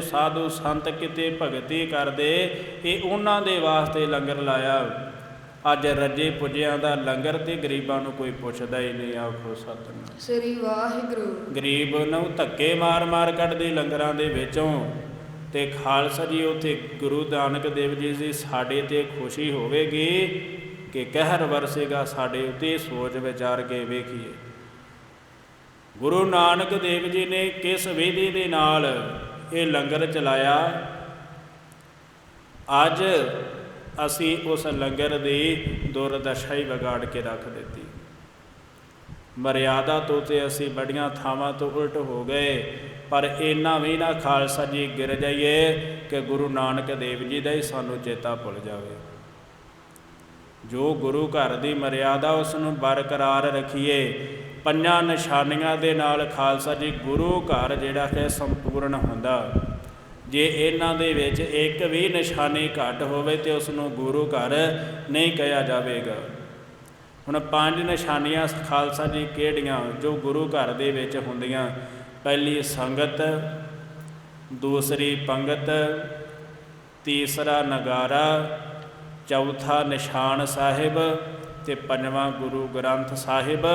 ਸਾਧੂ ਸੰਤ ਕਿਤੇ ਭਗਤੀ ਕਰਦੇ ਇਹ ਉਹਨਾਂ ਦੇ ਵਾਸਤੇ ਲੰਗਰ ਲਾਇਆ। ਅੱਜ ਰੱਜੇ ਪੁੱਜਿਆਂ ਦਾ ਲੰਗਰ ਤੇ ਗਰੀਬਾਂ ਨੂੰ ਕੋਈ ਪੁੱਛਦਾ ਹੀ ਨਹੀਂ ਆਖੋ ਸਤਿਨਾਮ। ਸ੍ਰੀ ਵਾਹਿਗੁਰੂ। ਗਰੀਬ ਨੂੰ ਧੱਕੇ ਮਾਰ-ਮਾਰ ਕੱਢਦੇ ਲੰਗਰਾਂ ਦੇ ਵਿੱਚੋਂ ਤੇ ਖਾਲਸਾ ਜੀ ਉਥੇ ਗੁਰੂ ਨਾਨਕ ਦੇਵ ਜੀ ਦੀ ਸਾਡੇ ਤੇ ਖੁਸ਼ੀ ਹੋਵੇਗੀ ਕਿ ਕਹਿਰ ਵਰਸੇਗਾ ਸਾਡੇ ਉਤੇ ਸੋਚ ਵਿਚਾਰ ਕੇ ਵੇਖੀਏ। ਗੁਰੂ ਨਾਨਕ ਦੇਵ ਜੀ ਨੇ ਕਿਸ ਵਿਧੀ ਦੇ ਨਾਲ ਇਹ ਲੰਗਰ ਚਲਾਇਆ। ਅੱਜ ਅਸੀਂ ਉਸ ਲੰਗਰ ਦੀ ਦੁਰਦਸ਼ਾ ਹੀ ਵਿਗਾੜ ਕੇ ਰੱਖ ਦਿੱਤੀ। ਮਰਿਆਦਾ ਤੋਂ ਤੇ ਅਸੀਂ ਬੜੀਆਂ ਥਾਵਾਂ ਤੋਂ ਉਲਟ ਹੋ ਗਏ, ਪਰ ਇੰਨਾ ਵੀ ਨਾ ਖਾਲਸਾ ਜੀ ਗਿਰ ਜਾਈਏ ਕਿ ਗੁਰੂ ਨਾਨਕ ਦੇਵ ਜੀ ਦਾ ਹੀ ਸਾਨੂੰ ਚੇਤਾ ਭੁੱਲ ਜਾਵੇ। ਜੋ ਗੁਰੂ ਘਰ ਦੀ ਮਰਿਆਦਾ ਉਸ ਨੂੰ ਬਰਕਰਾਰ ਰੱਖੀਏ ਪੰਜਾਂ ਨਿਸ਼ਾਨੀਆਂ ਦੇ ਨਾਲ ਖਾਲਸਾ ਜੀ ਗੁਰੂ ਘਰ ਜਿਹੜਾ ਹੈ ਸੰਪੂਰਨ ਹੁੰਦਾ। ਜੇ ਇਹਨਾਂ ਦੇ ਵਿੱਚ ਇੱਕ ਵੀ ਨਿਸ਼ਾਨੀ ਘੱਟ ਹੋਵੇ ਤੇ ਉਸ ਨੂੰ ਗੁਰੂ ਘਰ ਨਹੀਂ ਕਿਹਾ ਜਾਵੇਗਾ। ਹੁਣ ਪੰਜ ਨਿਸ਼ਾਨੀਆਂ ਖਾਲਸਾ ਜੀ ਕਿਹੜੀਆਂ? ਜੋ ਗੁਰੂ ਘਰ ਦੇ ਵਿੱਚ ਹੁੰਦੀਆਂ। ਪਹਿਲੀ ਸੰਗਤ, ਦੂਸਰੀ ਪੰਗਤ, ਤੀਸਰਾ ਨਗਾਰਾ, ਚੌਥਾ ਨਿਸ਼ਾਨ ਸਾਹਿਬ ਤੇ ਪੰਜਵਾਂ ਗੁਰੂ ਗ੍ਰੰਥ ਸਾਹਿਬ,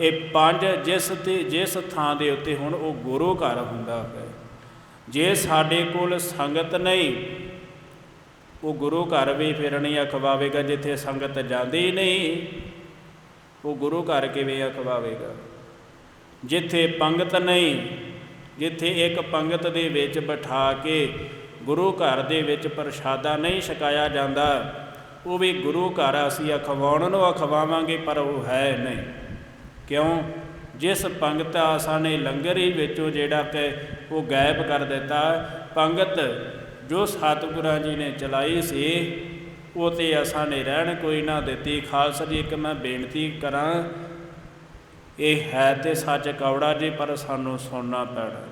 ਇਹ ਪੰਜ ਜਿਸ ਤੇ ਜਿਸ ਥਾਂ ਦੇ ਉੱਤੇ ਹੁਣ ਉਹ ਗੁਰੂ ਘਰ ਹੁੰਦਾ ਹੈ ਜੇ ਸਾਡੇ ਕੋਲ ਸੰਗਤ ਨਹੀਂ, ਉਹ ਗੁਰੂ ਘਰ ਵੀ ਫਿਰ ਨਹੀਂ ਅਖਵਾਵੇਗਾ, ਜਿੱਥੇ ਸੰਗਤ ਜਾਂਦੀ ਨਹੀਂ, ਉਹ ਗੁਰੂ ਘਰ ਕਿਵੇਂ ਅਖਵਾਵੇਗਾ? ਜਿੱਥੇ ਪੰਗਤ ਨਹੀਂ, ਜਿੱਥੇ ਇੱਕ ਪੰਗਤ ਦੇ ਵਿੱਚ ਬਿਠਾ ਕੇ ਗੁਰੂ ਘਰ ਦੇ ਵਿੱਚ ਪ੍ਰਸ਼ਾਦਾ ਨਹੀਂ ਛਕਾਇਆ ਜਾਂਦਾ ਉਹ ਵੀ ਗੁਰੂ ਘਰ ਅਸੀਂ ਅਖਵਾਉਣ ਨੂੰ ਅਖਵਾਵਾਂਗੇ ਪਰ ਉਹ ਹੈ ਨਹੀਂ। ਕਿਉਂ? ਜਿਸ ਪੰਗਤ ਆਸਾਂ ਨੇ ਲੰਗਰ ਹੀ ਵਿੱਚੋਂ, ਜਿਹੜਾ ਕਿ ਉਹ ਗਾਇਬ ਕਰ ਦਿੱਤਾ। ਪੰਗਤ ਜੋ ਸਤਿਗੁਰਾਂ ਜੀ ਨੇ ਚਲਾਈ ਸੀ, ਉਹ ਤੇ ਅਸਾਂ ਨੇ ਰਹਿਣ ਕੋਈ ਨਾ ਦਿੱਤੀ। ਖਾਲਸਾ ਜੀ, ਇੱਕ ਮੈਂ ਬੇਨਤੀ ਕਰਾਂ, ਇਹ ਹੈ ਤੇ ਸੱਚ ਕੌੜਾ ਜੀ, ਪਰ ਸਾਨੂੰ ਸੁਣਨਾ ਪੈਣਾ।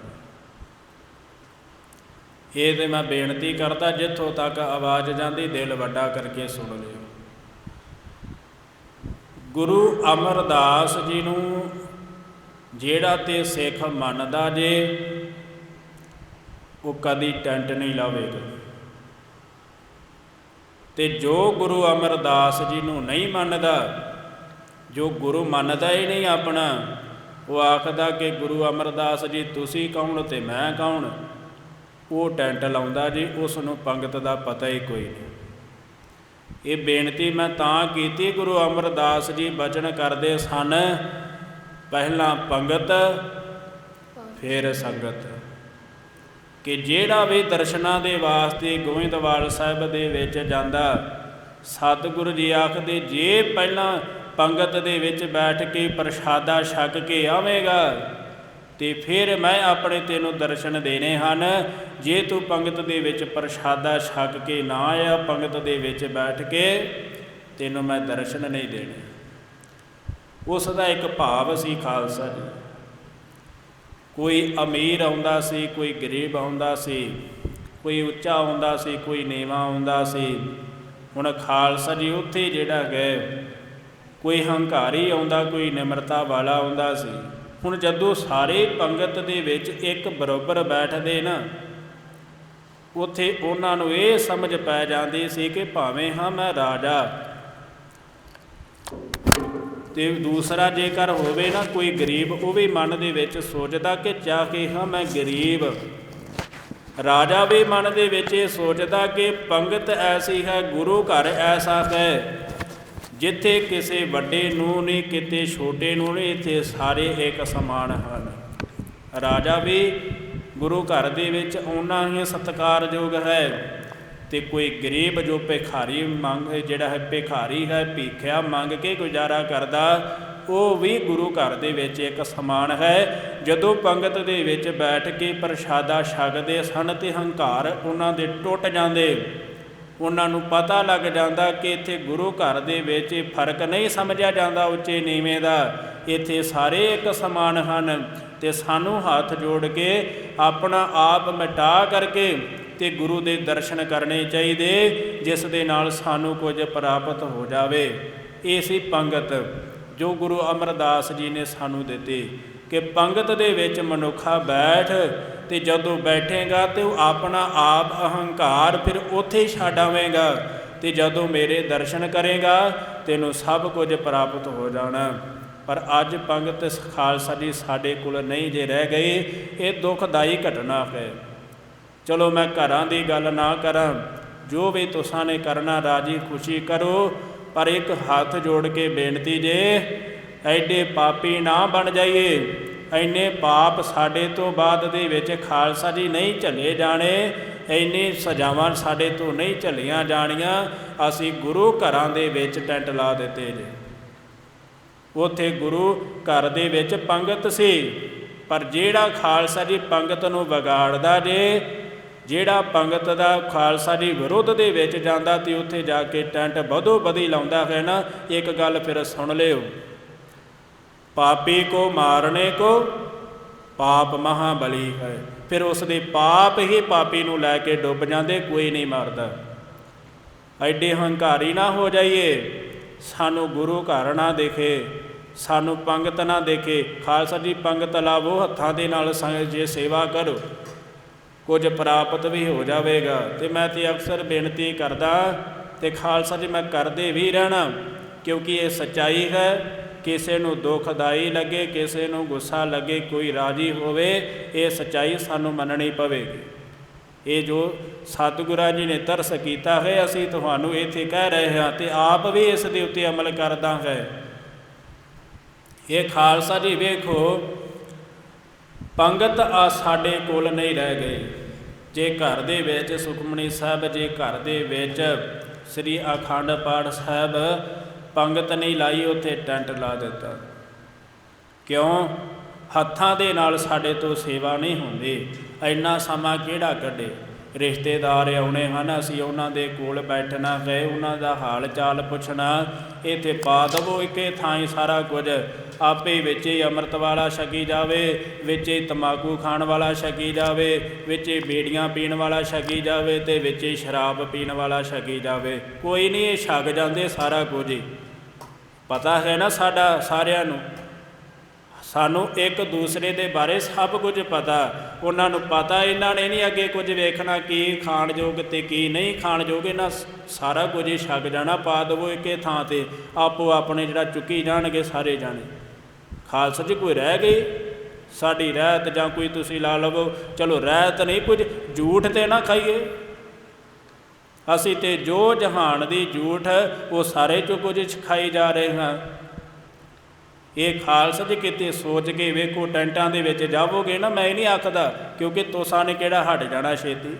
ਇਹ ਤੇ ਮੈਂ ਬੇਨਤੀ ਕਰਦਾ ਜਿੱਥੋਂ ਤੱਕ ਆਵਾਜ਼ ਜਾਂਦੀ, ਦਿਲ ਵੱਡਾ ਕਰਕੇ ਸੁਣ ਲਿਓ। ਗੁਰੂ ਅਮਰਦਾਸ ਜੀ ਨੂੰ ਜਿਹੜਾ ਤੇ ਸਿੱਖ ਮੰਨਦਾ ਜੇ, ਉਹ ਕਦੀ ਟੈਂਟ ਨਹੀਂ ਲਾਵੇਗਾ। ਤੇ ਜੋ ਗੁਰੂ ਅਮਰਦਾਸ ਜੀ ਨੂੰ ਨਹੀਂ ਮੰਨਦਾ, ਜੋ ਗੁਰੂ ਮੰਨਦਾ ਹੀ ਨਹੀਂ ਆਪਣਾ, ਉਹ ਆਖਦਾ ਕਿ ਗੁਰੂ ਅਮਰਦਾਸ ਜੀ, ਤੁਸੀਂ ਕੌਣ ਤੇ ਮੈਂ ਕੌਣ? ਉਹ ਟੈਂਟ ਲਾਉਂਦਾ ਜੀ, ਉਸ ਨੂੰ ਪੰਗਤ ਦਾ ਪਤਾ ਹੀ ਕੋਈ ਨਹੀਂ। ਇਹ ਬੇਨਤੀ ਮੈਂ ਤਾਂ ਕੀਤੀ, ਗੁਰੂ ਅਮਰਦਾਸ ਜੀ ਬਚਨ ਕਰਦੇ ਸਨ, ਪਹਿਲਾਂ ਪੰਗਤ, ਫਿਰ ਸੰਗਤ। ਕਿ ਜਿਹੜਾ ਵੀ ਦਰਸ਼ਨਾਂ ਦੇ ਵਾਸਤੇ ਗੋਇੰਦਵਾਲ ਸਾਹਿਬ ਦੇ ਵਿੱਚ ਜਾਂਦਾ, ਸਤਿਗੁਰੂ ਜੀ ਆਖਦੇ, ਜੇ ਪਹਿਲਾਂ ਪੰਗਤ ਦੇ ਵਿੱਚ ਬੈਠ ਕੇ ਪ੍ਰਸ਼ਾਦਾ ਛਕ ਕੇ ਆਵੇਗਾ ਤੇ ਫਿਰ ਮੈਂ ਆਪਣੇ ਤੈਨੂੰ ਦਰਸ਼ਨ ਦੇਣੇ ਹਨ। ਜੇ ਤੂੰ ਪੰਗਤ ਦੇ ਵਿੱਚ ਪ੍ਰਸ਼ਾਦਾ ਛਕ ਕੇ ਨਾ ਆਇਆ, ਪੰਗਤ ਦੇ ਵਿੱਚ ਬੈਠ ਕੇ ਤੈਨੂੰ ਮੈਂ ਦਰਸ਼ਨ ਨਹੀਂ ਦੇਣੇ। ਉਸ ਦਾ ਇੱਕ ਭਾਵ ਸੀ ਖਾਲਸਾ ਜੀ। ਕੋਈ ਅਮੀਰ ਆਉਂਦਾ ਸੀ, ਕੋਈ ਗਰੀਬ ਆਉਂਦਾ ਸੀ, ਕੋਈ ਉੱਚਾ ਆਉਂਦਾ ਸੀ, ਕੋਈ ਨੀਵਾਂ ਆਉਂਦਾ ਸੀ। ਹੁਣ ਖਾਲਸਾ ਜੀ ਉੱਥੇ ਜਿਹੜਾ ਗਏ ਕੋਈ ਹੰਕਾਰੀ ਆਉਂਦਾ, ਕੋਈ ਨਿਮਰਤਾ ਵਾਲਾ ਆਉਂਦਾ ਸੀ। ਹੁਣ ਜਦੋਂ ਸਾਰੇ ਪੰਗਤ ਦੇ ਵਿੱਚ ਇੱਕ ਬਰਾਬਰ ਬੈਠਦੇ ਨਾ, ਉੱਥੇ ਉਹਨਾਂ ਨੂੰ ਇਹ ਸਮਝ ਪੈ ਜਾਂਦੀ ਸੀ ਕਿ ਭਾਵੇਂ ਹਾਂ ਮੈਂ ਰਾਜਾ ਤੇ ਦੂਸਰਾ ਜੇਕਰ ਹੋਵੇ ਨਾ ਕੋਈ ਗਰੀਬ, ਉਹ ਵੀ ਮਨ ਦੇ ਵਿੱਚ ਸੋਚਦਾ ਕਿ ਚਾਹੇ ਹਾਂ ਮੈਂ ਗਰੀਬ। ਰਾਜਾ ਵੀ ਮਨ ਦੇ ਵਿੱਚ ਇਹ ਸੋਚਦਾ ਕਿ ਪੰਗਤ ਐਸੀ ਹੈ, ਗੁਰੂ ਘਰ ਐਸਾ ਹੈ। ਜਿੱਥੇ ਕਿਸੇ ਵੱਡੇ ਨੂੰ ਨਹੀਂ ਕਿਤੇ ਛੋਟੇ ਨੂੰ ਨਹੀਂ ਇੱਥੇ ਸਾਰੇ ਇੱਕ ਸਮਾਨ ਹਨ। ਰਾਜਾ ਵੀ ਗੁਰੂ ਘਰ ਦੇ ਵਿੱਚ ਉਹਨਾਂ ਹੀ ਸਤਿਕਾਰਯੋਗ ਹੈ ਤੇ ਕੋਈ ਗਰੀਬ ਜੋ ਭਿਖਾਰੀ ਮੰਗ, ਜਿਹੜਾ ਹੈ ਭਿਖਾਰੀ ਹੈ, ਭੀਖਿਆ ਮੰਗ ਕੇ ਗੁਜ਼ਾਰਾ ਕਰਦਾ, ਉਹ ਵੀ ਗੁਰੂ ਘਰ ਦੇ ਵਿੱਚ ਇੱਕ ਸਮਾਨ ਹੈ। ਜਦੋਂ ਪੰਗਤ ਦੇ ਵਿੱਚ ਬੈਠ ਕੇ ਪ੍ਰਸ਼ਾਦਾ ਛਕਦੇ ਸਨ ਤੇ ਹੰਕਾਰ ਉਹਨਾਂ ਦੇ ਟੁੱਟ ਜਾਂਦੇ। ਉਹਨਾਂ ਨੂੰ ਪਤਾ ਲੱਗ ਜਾਂਦਾ ਕਿ ਇੱਥੇ ਗੁਰੂ ਘਰ ਦੇ ਵਿੱਚ ਫ਼ਰਕ ਨਹੀਂ ਸਮਝਿਆ ਜਾਂਦਾ ਉੱਚੇ ਨੀਵੇਂ ਦਾ। ਇੱਥੇ ਸਾਰੇ ਇੱਕ ਸਮਾਨ ਹਨ ਤੇ ਸਾਨੂੰ ਹੱਥ ਜੋੜ ਕੇ ਆਪਣਾ ਆਪ ਮਿਟਾ ਕਰਕੇ ਤੇ ਗੁਰੂ ਦੇ ਦਰਸ਼ਨ ਕਰਨੇ ਚਾਹੀਦੇ, ਜਿਸ ਦੇ ਨਾਲ ਸਾਨੂੰ ਕੁਝ ਪ੍ਰਾਪਤ ਹੋ ਜਾਵੇ। ਇਹ ਸੀ ਪੰਗਤ ਜੋ ਗੁਰੂ ਅਮਰਦਾਸ ਜੀ ਨੇ ਸਾਨੂੰ ਦਿੱਤੀ। ਕਿ ਪੰਗਤ ਦੇ ਵਿੱਚ ਮਨੁੱਖਾ ਬੈਠ ਤੇ ਜਦੋਂ ਬੈਠੇਗਾ ਤੇ ਉਹ ਆਪਣਾ ਆਪ ਅਹੰਕਾਰ ਫਿਰ ਉੱਥੇ ਹੀ ਛੱਡ ਆਵੇਂਗਾ ਤੇ ਜਦੋਂ ਮੇਰੇ ਦਰਸ਼ਨ ਕਰੇਗਾ, ਤੈਨੂੰ ਸਭ ਕੁਝ ਪ੍ਰਾਪਤ ਹੋ ਜਾਣਾ। ਪਰ ਅੱਜ ਪੰਗਤ ਖਾਲਸਾ ਜੀ ਸਾਡੇ ਕੋਲ ਨਹੀਂ ਜੇ ਰਹਿ ਗਈ, ਇਹ ਦੁਖਦਾਈ ਘਟਨਾ ਹੈ। ਚਲੋ ਮੈਂ ਘਰਾਂ ਦੀ ਗੱਲ ਨਾ ਕਰਾਂ, ਜੋ ਵੀ ਤੁਸਾਂ ਨੇ ਕਰਨਾ ਰਾਜੀ ਖੁਸ਼ੀ ਕਰੋ, ਪਰ ਇੱਕ ਹੱਥ ਜੋੜ ਕੇ ਬੇਨਤੀ ਜੇ ਐਡੇ ਪਾਪੀ ਨਾ ਬਣ ਜਾਈਏ। ਐਨੇ ਪਾਪ ਸਾਡੇ ਤੋਂ ਬਾਅਦ ਦੇ ਵਿੱਚ ਖਾਲਸਾ ਜੀ ਨਹੀਂ ਝੱਲੇ ਜਾਣੇ। ਐਨੀ ਸਜ਼ਾਵਾਂ ਸਾਡੇ ਤੋਂ ਨਹੀਂ ਝੱਲੀਆਂ ਜਾਣੀਆਂ। ਅਸੀਂ ਗੁਰੂ ਘਰਾਂ ਦੇ ਵਿੱਚ ਟੈਂਟ ਲਾ ਦਿੱਤੇ ਜੇ। ਉਥੇ ਗੁਰੂ ਘਰ ਦੇ ਵਿੱਚ ਪੰਗਤ ਸੀ। ਪਰ ਜਿਹੜਾ ਖਾਲਸਾ ਜੀ ਪੰਗਤ ਨੂੰ ਵਿਗਾੜਦਾ ਜੇ, ਜਿਹੜਾ ਪੰਗਤ ਦਾ ਖਾਲਸਾ ਜੀ ਵਿਰੁੱਧ ਦੇ ਵਿੱਚ ਜਾਂਦਾ ਤੇ ਉੱਥੇ ਜਾ ਕੇ ਟੈਂਟ ਵਧੋ ਬਦੀ ਲਾਉਂਦਾ ਹੈ ਨਾ, ਇੱਕ ਗੱਲ ਫਿਰ ਸੁਣ ਲਿਓ। ਪਾਪੀ ਕੋ ਮਾਰਨੇ ਕੋ ਪਾਪ ਮਹਾਬਲੀ ਹੈ। ਫਿਰ ਉਸ ਦੇ ਪਾਪ ਹੀ ਪਾਪੀ ਨੂੰ ਲੈ ਕੇ ਡੁੱਬ ਜਾਂਦੇ, ਕੋਈ ਨਹੀਂ ਮਾਰਦਾ। ਐਡੇ ਹੰਕਾਰੀ ਨਾ ਹੋ ਜਾਈਏ। ਸਾਨੂੰ ਗੁਰੂ ਘਰ ਨਾ ਦੇਖੇ, ਸਾਨੂੰ ਪੰਗਤ ਨਾ ਦੇਖੇ। ਖਾਲਸਾ ਜੀ, ਪੰਗਤ ਲਾਵੋ, ਹੱਥਾਂ ਦੇ ਨਾਲ ਸੰਗ ਜੇ ਸੇਵਾ ਕਰੋ, ਕੁਝ ਪ੍ਰਾਪਤ ਵੀ ਹੋ ਜਾਵੇਗਾ। ਤੇ ਮੈਂ ਤੇ ਅਕਸਰ ਬੇਨਤੀ ਕਰਦਾ, ਤੇ ਖਾਲਸਾ ਜੀ, ਮੈਂ ਕਰਦੇ ਵੀ ਰਹਿਣਾ, ਕਿਉਂਕਿ ਇਹ ਸੱਚਾਈ ਹੈ। ਕਿਸੇ ਨੂੰ ਦੁਖਦਾਈ ਲੱਗੇ, ਕਿਸੇ ਨੂੰ ਗੁੱਸਾ ਲੱਗੇ, ਕੋਈ ਰਾਜੀ ਹੋਵੇ, ਇਹ ਸੱਚਾਈ ਸਾਨੂੰ ਮੰਨਣੀ ਪਵੇਗੀ। ਇਹ ਜੋ ਸਤਿਗੁਰਾਂ ਜੀ ਨੇ ਤਰਸ ਕੀਤਾ ਹੈ, ਅਸੀਂ ਤੁਹਾਨੂੰ ਇੱਥੇ ਕਹਿ ਰਹੇ ਹਾਂ ਤੇ ਆਪ ਵੀ ਇਸ ਦੇ ਉੱਤੇ ਅਮਲ ਕਰਦਾ ਹੈ। ਇਹ ਖਾਲਸਾ ਜੀ ਵੇਖੋ, ਪੰਗਤ ਆ ਸਾਡੇ ਕੋਲ ਨਹੀਂ ਰਹਿ ਗਈ। ਜੇ ਘਰ ਦੇ ਵਿੱਚ ਸੁਖਮਨੀ ਸਾਹਿਬ, ਜੇ ਘਰ ਦੇ ਵਿੱਚ ਸ੍ਰੀ ਅਖੰਡ ਪਾਠ ਸਾਹਿਬ ਪੰਗਤ ਨਹੀਂ ਲਾਈ, ਉੱਥੇ ਟੈਂਟ ਲਾ ਦਿੱਤਾ। ਕਿਉਂ? ਹੱਥਾਂ ਦੇ ਨਾਲ ਸਾਡੇ ਤੋਂ ਸੇਵਾ ਨਹੀਂ ਹੁੰਦੀ। ਇੰਨਾ ਸਮਾਂ ਕਿਹੜਾ ਕੱਢੇ? ਰਿਸ਼ਤੇਦਾਰ ਆਉਣੇ ਹਨ, ਅਸੀਂ ਉਹਨਾਂ ਦੇ ਕੋਲ ਬੈਠਣਾ ਗਏ ਉਹਨਾਂ ਦਾ ਹਾਲ ਚਾਲ ਪੁੱਛਣਾ। ਇੱਥੇ ਪਾ ਦਵੋ ਇੱਕੇ ਥਾਂ ਹੀ ਸਾਰਾ ਕੁਝ। ਆਪੇ ਵਿੱਚ ਹੀ ਅੰਮ੍ਰਿਤ ਵਾਲਾ ਛਕੀ ਜਾਵੇ, ਵਿੱਚ ਹੀ ਤਮਾਕੂ ਖਾਣ ਵਾਲਾ ਛਕੀ ਜਾਵੇ, ਵਿੱਚ ਹੀ ਬੀੜੀਆਂ ਪੀਣ ਵਾਲਾ ਛਕੀ ਜਾਵੇ ਤੇ ਵਿੱਚ ਹੀ ਸ਼ਰਾਬ ਪੀਣ ਵਾਲਾ ਛਕੀ ਜਾਵੇ। ਕੋਈ ਨਹੀਂ, ਇਹ ਛਕ ਜਾਂਦੇ ਸਾਰਾ ਕੁਝ ਹੀ। ਪਤਾ ਹੈ ਨਾ ਸਾਡਾ ਸਾਰਿਆਂ ਨੂੰ। ਸਾਨੂੰ ਇੱਕ ਦੂਸਰੇ ਦੇ ਬਾਰੇ ਸਭ ਕੁਝ ਪਤਾ। ਉਹਨਾਂ ਨੂੰ ਪਤਾ, ਇਹਨਾਂ ਨੇ ਨਹੀਂ ਅੱਗੇ ਕੁਝ ਵੇਖਣਾ ਕੀ ਖਾਣ ਯੋਗ ਤੇ ਕੀ ਨਹੀਂ ਖਾਣ ਯੋਗ। ਇਹਨਾਂ ਸਾਰਾ ਕੁਝ ਹੀ ਛਕ ਜਾਣਾ, ਪਾ ਦਵੋ ਇੱਕੇ ਥਾਂ ਤੇ। ਆਪੋ ਆਪਣੇ ਜਿਹੜਾ ਚੁੱਕੀ ਜਾਣਗੇ ਸਾਰੇ ਜਾਣੇ। ਖਾਲਸਾ ਜੀ, ਕੋਈ ਰਹਿ ਗਈ? ਸਾਡੀ ਰਹਿਤ ਜਾਂ ਕੋਈ ਤੁਸੀਂ ਲਾ ਲਵੋ। ਚਲੋ, ਰਹਿਤ ਨਹੀਂ, ਕੁਝ ਝੂਠ ਤੇ ਨਾ ਖਾਈਏ। ਅਸੀਂ ਤੇ ਜੋ ਜਹਾਨ ਦੀ ਝੂਠ, ਉਹ ਸਾਰੇ ਚੋਂ ਕੁਝ ਖਾਈ ਜਾ ਰਹੇ ਹਾਂ। ਇਹ ਖਾਲਸਾ ਜੀ ਕਿਤੇ ਸੋਚ ਕੇ ਵੇਖੋ, ਟੈਂਟਾਂ ਦੇ ਵਿੱਚ ਜਾਵੋਗੇ ਨਾ, ਮੈਂ ਨਹੀਂ ਆਖਦਾ, ਕਿਉਂਕਿ ਤੋਸਾਂ ਨੇ ਕਿਹੜਾ ਹਟ ਜਾਣਾ ਛੇਤੀ।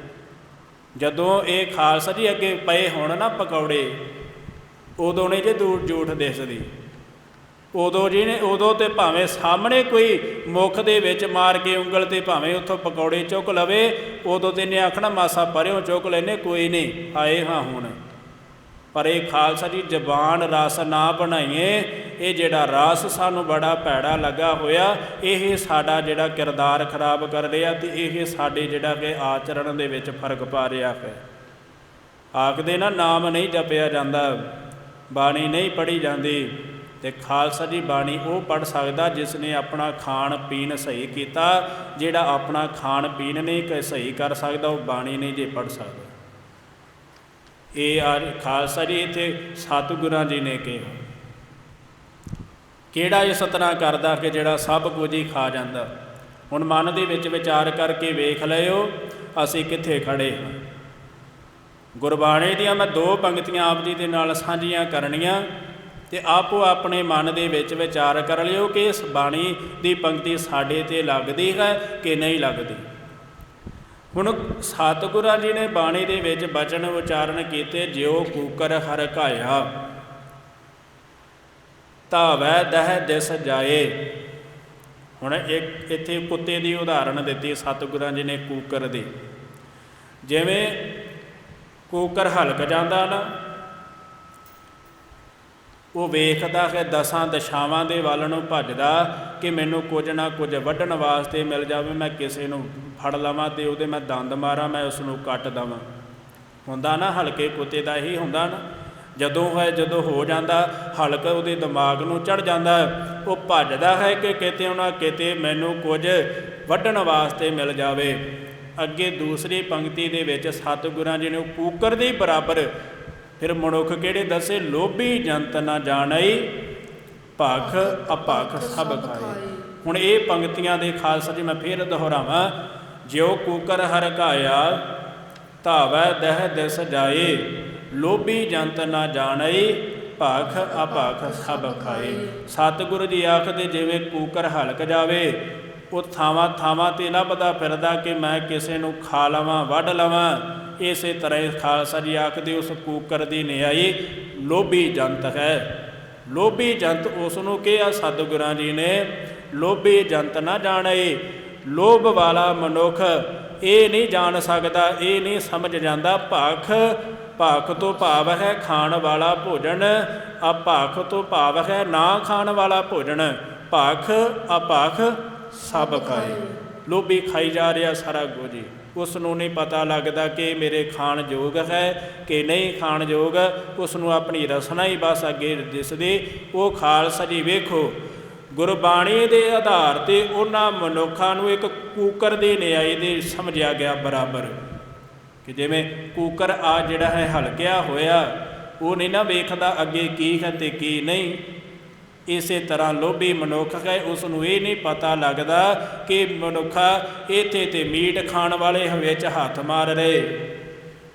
ਜਦੋਂ ਇਹ ਖਾਲਸਾ ਜੀ ਅੱਗੇ ਪਏ ਹੋਣ ਨਾ ਪਕੌੜੇ, ਉਦੋਂ ਨੇ ਜੇ ਦੂਰ ਝੂਠ ਦਿਸਦੀ। ਉਦੋਂ ਜੀ ਨੇ ਉਦੋਂ ਤੇ ਭਾਵੇਂ ਸਾਹਮਣੇ ਕੋਈ ਮੁਖ ਦੇ ਵਿੱਚ ਮਾਰ ਕੇ ਉਂਗਲ ਤੇ ਭਾਵੇਂ ਉੱਥੋਂ ਪਕੌੜੇ ਚੁੱਕ ਲਵੇ, ਉਦੋਂ ਤੇ ਨੇ ਆਖਣਾ, ਮਾਸਾ ਪਰਿਓ ਚੁੱਕ ਲੈਨੇ, ਕੋਈ ਨਹੀਂ, ਆਏ ਹਾਂ ਹੁਣ। ਪਰ ਇਹ ਖਾਲਸਾ ਜੀ ਜ਼ਬਾਨ ਰਸ ਨਾ ਬਣਾਈਏ, ਇਹ ਜਿਹੜਾ ਰਸ ਸਾਨੂੰ ਬੜਾ ਭੈੜਾ ਲੱਗਾ ਹੋਇਆ, ਇਹ ਸਾਡਾ ਜਿਹੜਾ ਕਿਰਦਾਰ ਖਰਾਬ ਕਰ ਰਿਹਾ ਤੇ ਇਹ ਸਾਡੇ ਜਿਹੜਾ ਕਿ ਆਚਰਣ ਦੇ ਵਿੱਚ ਫ਼ਰਕ ਪਾ ਰਿਹਾ ਹੈ। ਆਖਦੇ ਨਾ, ਨਾਮ ਨਹੀਂ ਜਪਿਆ ਜਾਂਦਾ, ਬਾਣੀ ਨਹੀਂ ਪੜ੍ਹੀ ਜਾਂਦੀ। ਤੇ ਖਾਲਸਾ ਜੀ ਬਾਣੀ ਉਹ ਪੜ੍ਹ ਸਕਦਾ ਜਿਸ ਨੇ ਆਪਣਾ ਖਾਣ ਪੀਣ ਸਹੀ ਕੀਤਾ, ਜਿਹੜਾ ਆਪਣਾ ਖਾਣ ਪੀਣ ਨਹੀਂ ਸਹੀ ਕਰ ਸਕਦਾ, ਉਹ ਬਾਣੀ ਨਹੀਂ ਜੇ ਪੜ੍ਹ ਸਕਦਾ। ਇਹ ਆ ਖਾਲਸਾ ਜੀ ਇੱਥੇ ਸਤਿਗੁਰਾਂ ਜੀ ਨੇ ਕਿਹਾ। ਕਿਹੜਾ ਇਹ ਤਰ੍ਹਾਂ ਕਰਦਾ ਕਿ ਜਿਹੜਾ ਸਭ ਕੁਝ ਹੀ ਖਾ ਜਾਂਦਾ? ਹੁਣ ਮਨ ਦੇ ਵਿੱਚ ਵਿਚਾਰ ਕਰਕੇ ਵੇਖ ਲਿਓ ਅਸੀਂ ਕਿੱਥੇ ਖੜੇ ਹਾਂ? ਗੁਰਬਾਣੀ ਦੀਆਂ ਮੈਂ ਦੋ ਪੰਕਤੀਆਂ ਆਪ ਜੀ ਦੇ ਨਾਲ ਸਾਂਝੀਆਂ ਕਰਨੀਆਂ। ਤੇ ਆਪੋ ਆਪਣੇ ਮਨ ਦੇ ਵਿੱਚ ਵਿਚਾਰ ਕਰ ਲਿਓ ਕਿ ਇਸ ਬਾਣੀ ਦੀ ਪੰਕਤੀ ਸਾਡੇ ਤੇ ਲੱਗਦੀ ਹੈ ਕਿ ਨਹੀਂ ਲੱਗਦੀ। ਹੁਣ ਸਤਿਗੁਰਾਂ ਜੀ ਨੇ ਬਾਣੀ ਦੇ ਵਿੱਚ ਬਚਨ ਉਚਾਰਨ ਕੀਤੇ, ਜਿਉ ਕੂਕਰ ਹਰ ਘਾਇਆ ਤਾਵੈ ਦਹ ਦਿਸ ਜਾਏ। ਹੁਣ ਇੱਕ ਇੱਥੇ ਕੁੱਤੇ ਦੀ ਉਦਾਹਰਣ ਦਿੱਤੀ ਸਤਿਗੁਰਾਂ ਜੀ ਨੇ ਕੂਕਰ ਦੀ। ਜਿਵੇਂ ਕੂਕਰ ਹਲਕ ਜਾਂਦਾ ਨਾ ਉਹ ਵੇਖਦਾ ਹੈ ਦਸਾਂ ਦਿਸ਼ਾਵਾਂ ਦੇ ਵੱਲ ਨੂੰ ਭੱਜਦਾ ਕਿ ਮੈਨੂੰ ਕੁਝ ਨਾ ਕੁਝ ਵੱਢਣ ਵਾਸਤੇ ਮਿਲ ਜਾਵੇ, ਮੈਂ ਕਿਸੇ ਨੂੰ ਫੜ ਲਵਾਂ ਤੇ ਉਹਦੇ ਮੈਂ ਦੰਦ ਮਾਰਾਂ, ਮੈਂ ਉਸ ਨੂੰ ਕੱਟ ਦਵਾਂ। ਹੁੰਦਾ ਨਾ ਹਲਕੇ ਕੁੱਤੇ ਦਾ ਹੀ ਹੁੰਦਾ ਨਾ, ਜਦੋਂ ਹੈ ਜਦੋਂ ਹੋ ਜਾਂਦਾ, ਹਲਕ ਉਹਦੇ ਦਿਮਾਗ ਨੂੰ ਚੜ ਜਾਂਦਾ, ਉਹ ਭੱਜਦਾ ਹੈ ਕਿ ਕਿਤੇ ਉਹਨਾਂ ਕਿਤੇ ਮੈਨੂੰ ਕੁਝ ਵੱਢਣ ਵਾਸਤੇ ਮਿਲ ਜਾਵੇ। ਅੱਗੇ ਦੂਸਰੀ ਪੰਕਤੀ ਦੇ ਵਿੱਚ ਸਤਿਗੁਰਾਂ ਜੀ ਨੇ ਉਹ ਕੂਕਰ ਦੇ ਬਰਾਬਰ ਫਿਰ ਮਨੁੱਖ ਕਿਹੜੇ ਦੱਸੇ? ਲੋਭੀ ਜੰਤ ਨਾ ਜਾਣਈ, ਭਖ ਅਭਖ ਸਭ ਖਾਏ। ਹੁਣ ਇਹ ਪੰਕਤੀਆਂ ਦੇ ਖਾਲਸਾ ਜੀ ਮੈਂ ਫੇਰ ਦੁਹਰਾਵਾਂ। ਜਿਉ ਕੂਕਰ ਹਰ ਘਾਇਆ, ਧਾਵੈ ਦਹ ਦਿਸ ਜਾਏ। ਲੋਭੀ ਜੰਤ ਨਾ ਜਾਣਈ, ਭਖ ਅਭਖ ਸਭ ਖਾਏ। ਸਤਿਗੁਰੂ ਜੀ ਆਖਦੇ, ਜਿਵੇਂ ਕੂਕਰ ਹਲਕ ਜਾਵੇ, ਉਹ ਥਾਵਾਂ ਥਾਵਾਂ ਤੇ ਲੱਭਦਾ ਫਿਰਦਾ ਕਿ ਮੈਂ ਕਿਸੇ ਨੂੰ ਖਾ ਲਵਾਂ, ਵੱਢ ਲਵਾਂ। ਇਸੇ ਤਰ੍ਹਾਂ ਖਾਲਸਾ ਜੀ ਆਖਦੇ ਉਸ ਕੂਕਰ ਦੀ ਨਿਆਈ, ਲੋਭੀ ਜੰਤ ਹੈ। ਲੋਭੀ ਜੰਤ ਉਸ ਨੂੰ ਕਿਹਾ, ਸਤਿਗੁਰਾਂ ਜੀ ਨੇ, ਲੋਭੀ ਜੰਤ ਨਾ ਜਾਣੇ। ਲੋਭ ਵਾਲਾ ਮਨੁੱਖ, ਇਹ ਨਹੀਂ ਜਾਣ ਸਕਦਾ, ਇਹ ਨਹੀਂ ਸਮਝ ਜਾਂਦਾ। ਭਖ ਭਖ ਤੋਂ ਭਾਵ ਹੈ ਖਾਣ ਵਾਲਾ ਭੋਜਨ, ਅਭਖ ਤੋਂ ਭਾਵ ਹੈ ਨਾ ਖਾਣ ਵਾਲਾ ਭੋਜਨ। ਭਖ, ਅਭਖ, ਸਭ ਖਾਏ। ਲੋਭੀ ਖਾਈ ਜਾ ਰਿਹਾ ਸਾਰਾ ਕੁਝ ਹੀ ਉਸ ਨੂੰ ਨਹੀਂ ਪਤਾ ਲੱਗਦਾ ਕਿ ਮੇਰੇ ਖਾਣ ਯੋਗ ਹੈ ਕਿ ਨਹੀਂ ਖਾਣ ਯੋਗ ਉਸ ਨੂੰ ਆਪਣੀ ਰਸਨਾ ਹੀ ਬਸ ਅੱਗੇ ਦਿਸਦੀ, ਉਹ ਖਾਲਸਾ ਜੀ ਵੇਖੋ, ਗੁਰਬਾਣੀ ਦੇ ਆਧਾਰ ਤੇ ਉਹਨਾਂ ਮਨੁੱਖਾਂ ਨੂੰ ਇੱਕ ਕੂਕਰ ਦੀ ਨਿਆਈ ਦੇ ਸਮਝਿਆ ਗਿਆ ਬਰਾਬਰ। ਕਿ ਜਿਵੇਂ ਕੂਕਰ ਆ ਜਿਹੜਾ ਹੈ ਹਲਕਿਆ ਹੋਇਆ, ਉਹ ਨਹੀਂ ਨਾ ਵੇਖਦਾ ਅੱਗੇ ਕੀ ਹੈ ਤੇ ਕੀ ਨਹੀਂ। ਇਸੇ ਤਰ੍ਹਾਂ ਲੋਭੀ ਮਨੁੱਖ ਹੈ ਉਸ ਨੂੰ ਇਹ ਨਹੀਂ ਪਤਾ ਲੱਗਦਾ ਕਿ ਮਨੁੱਖਾ ਇੱਥੇ ਤੇ ਮੀਟ ਖਾਣ ਵਾਲੇ ਵਿੱਚ ਹੱਥ ਮਾਰ ਰਹੇ।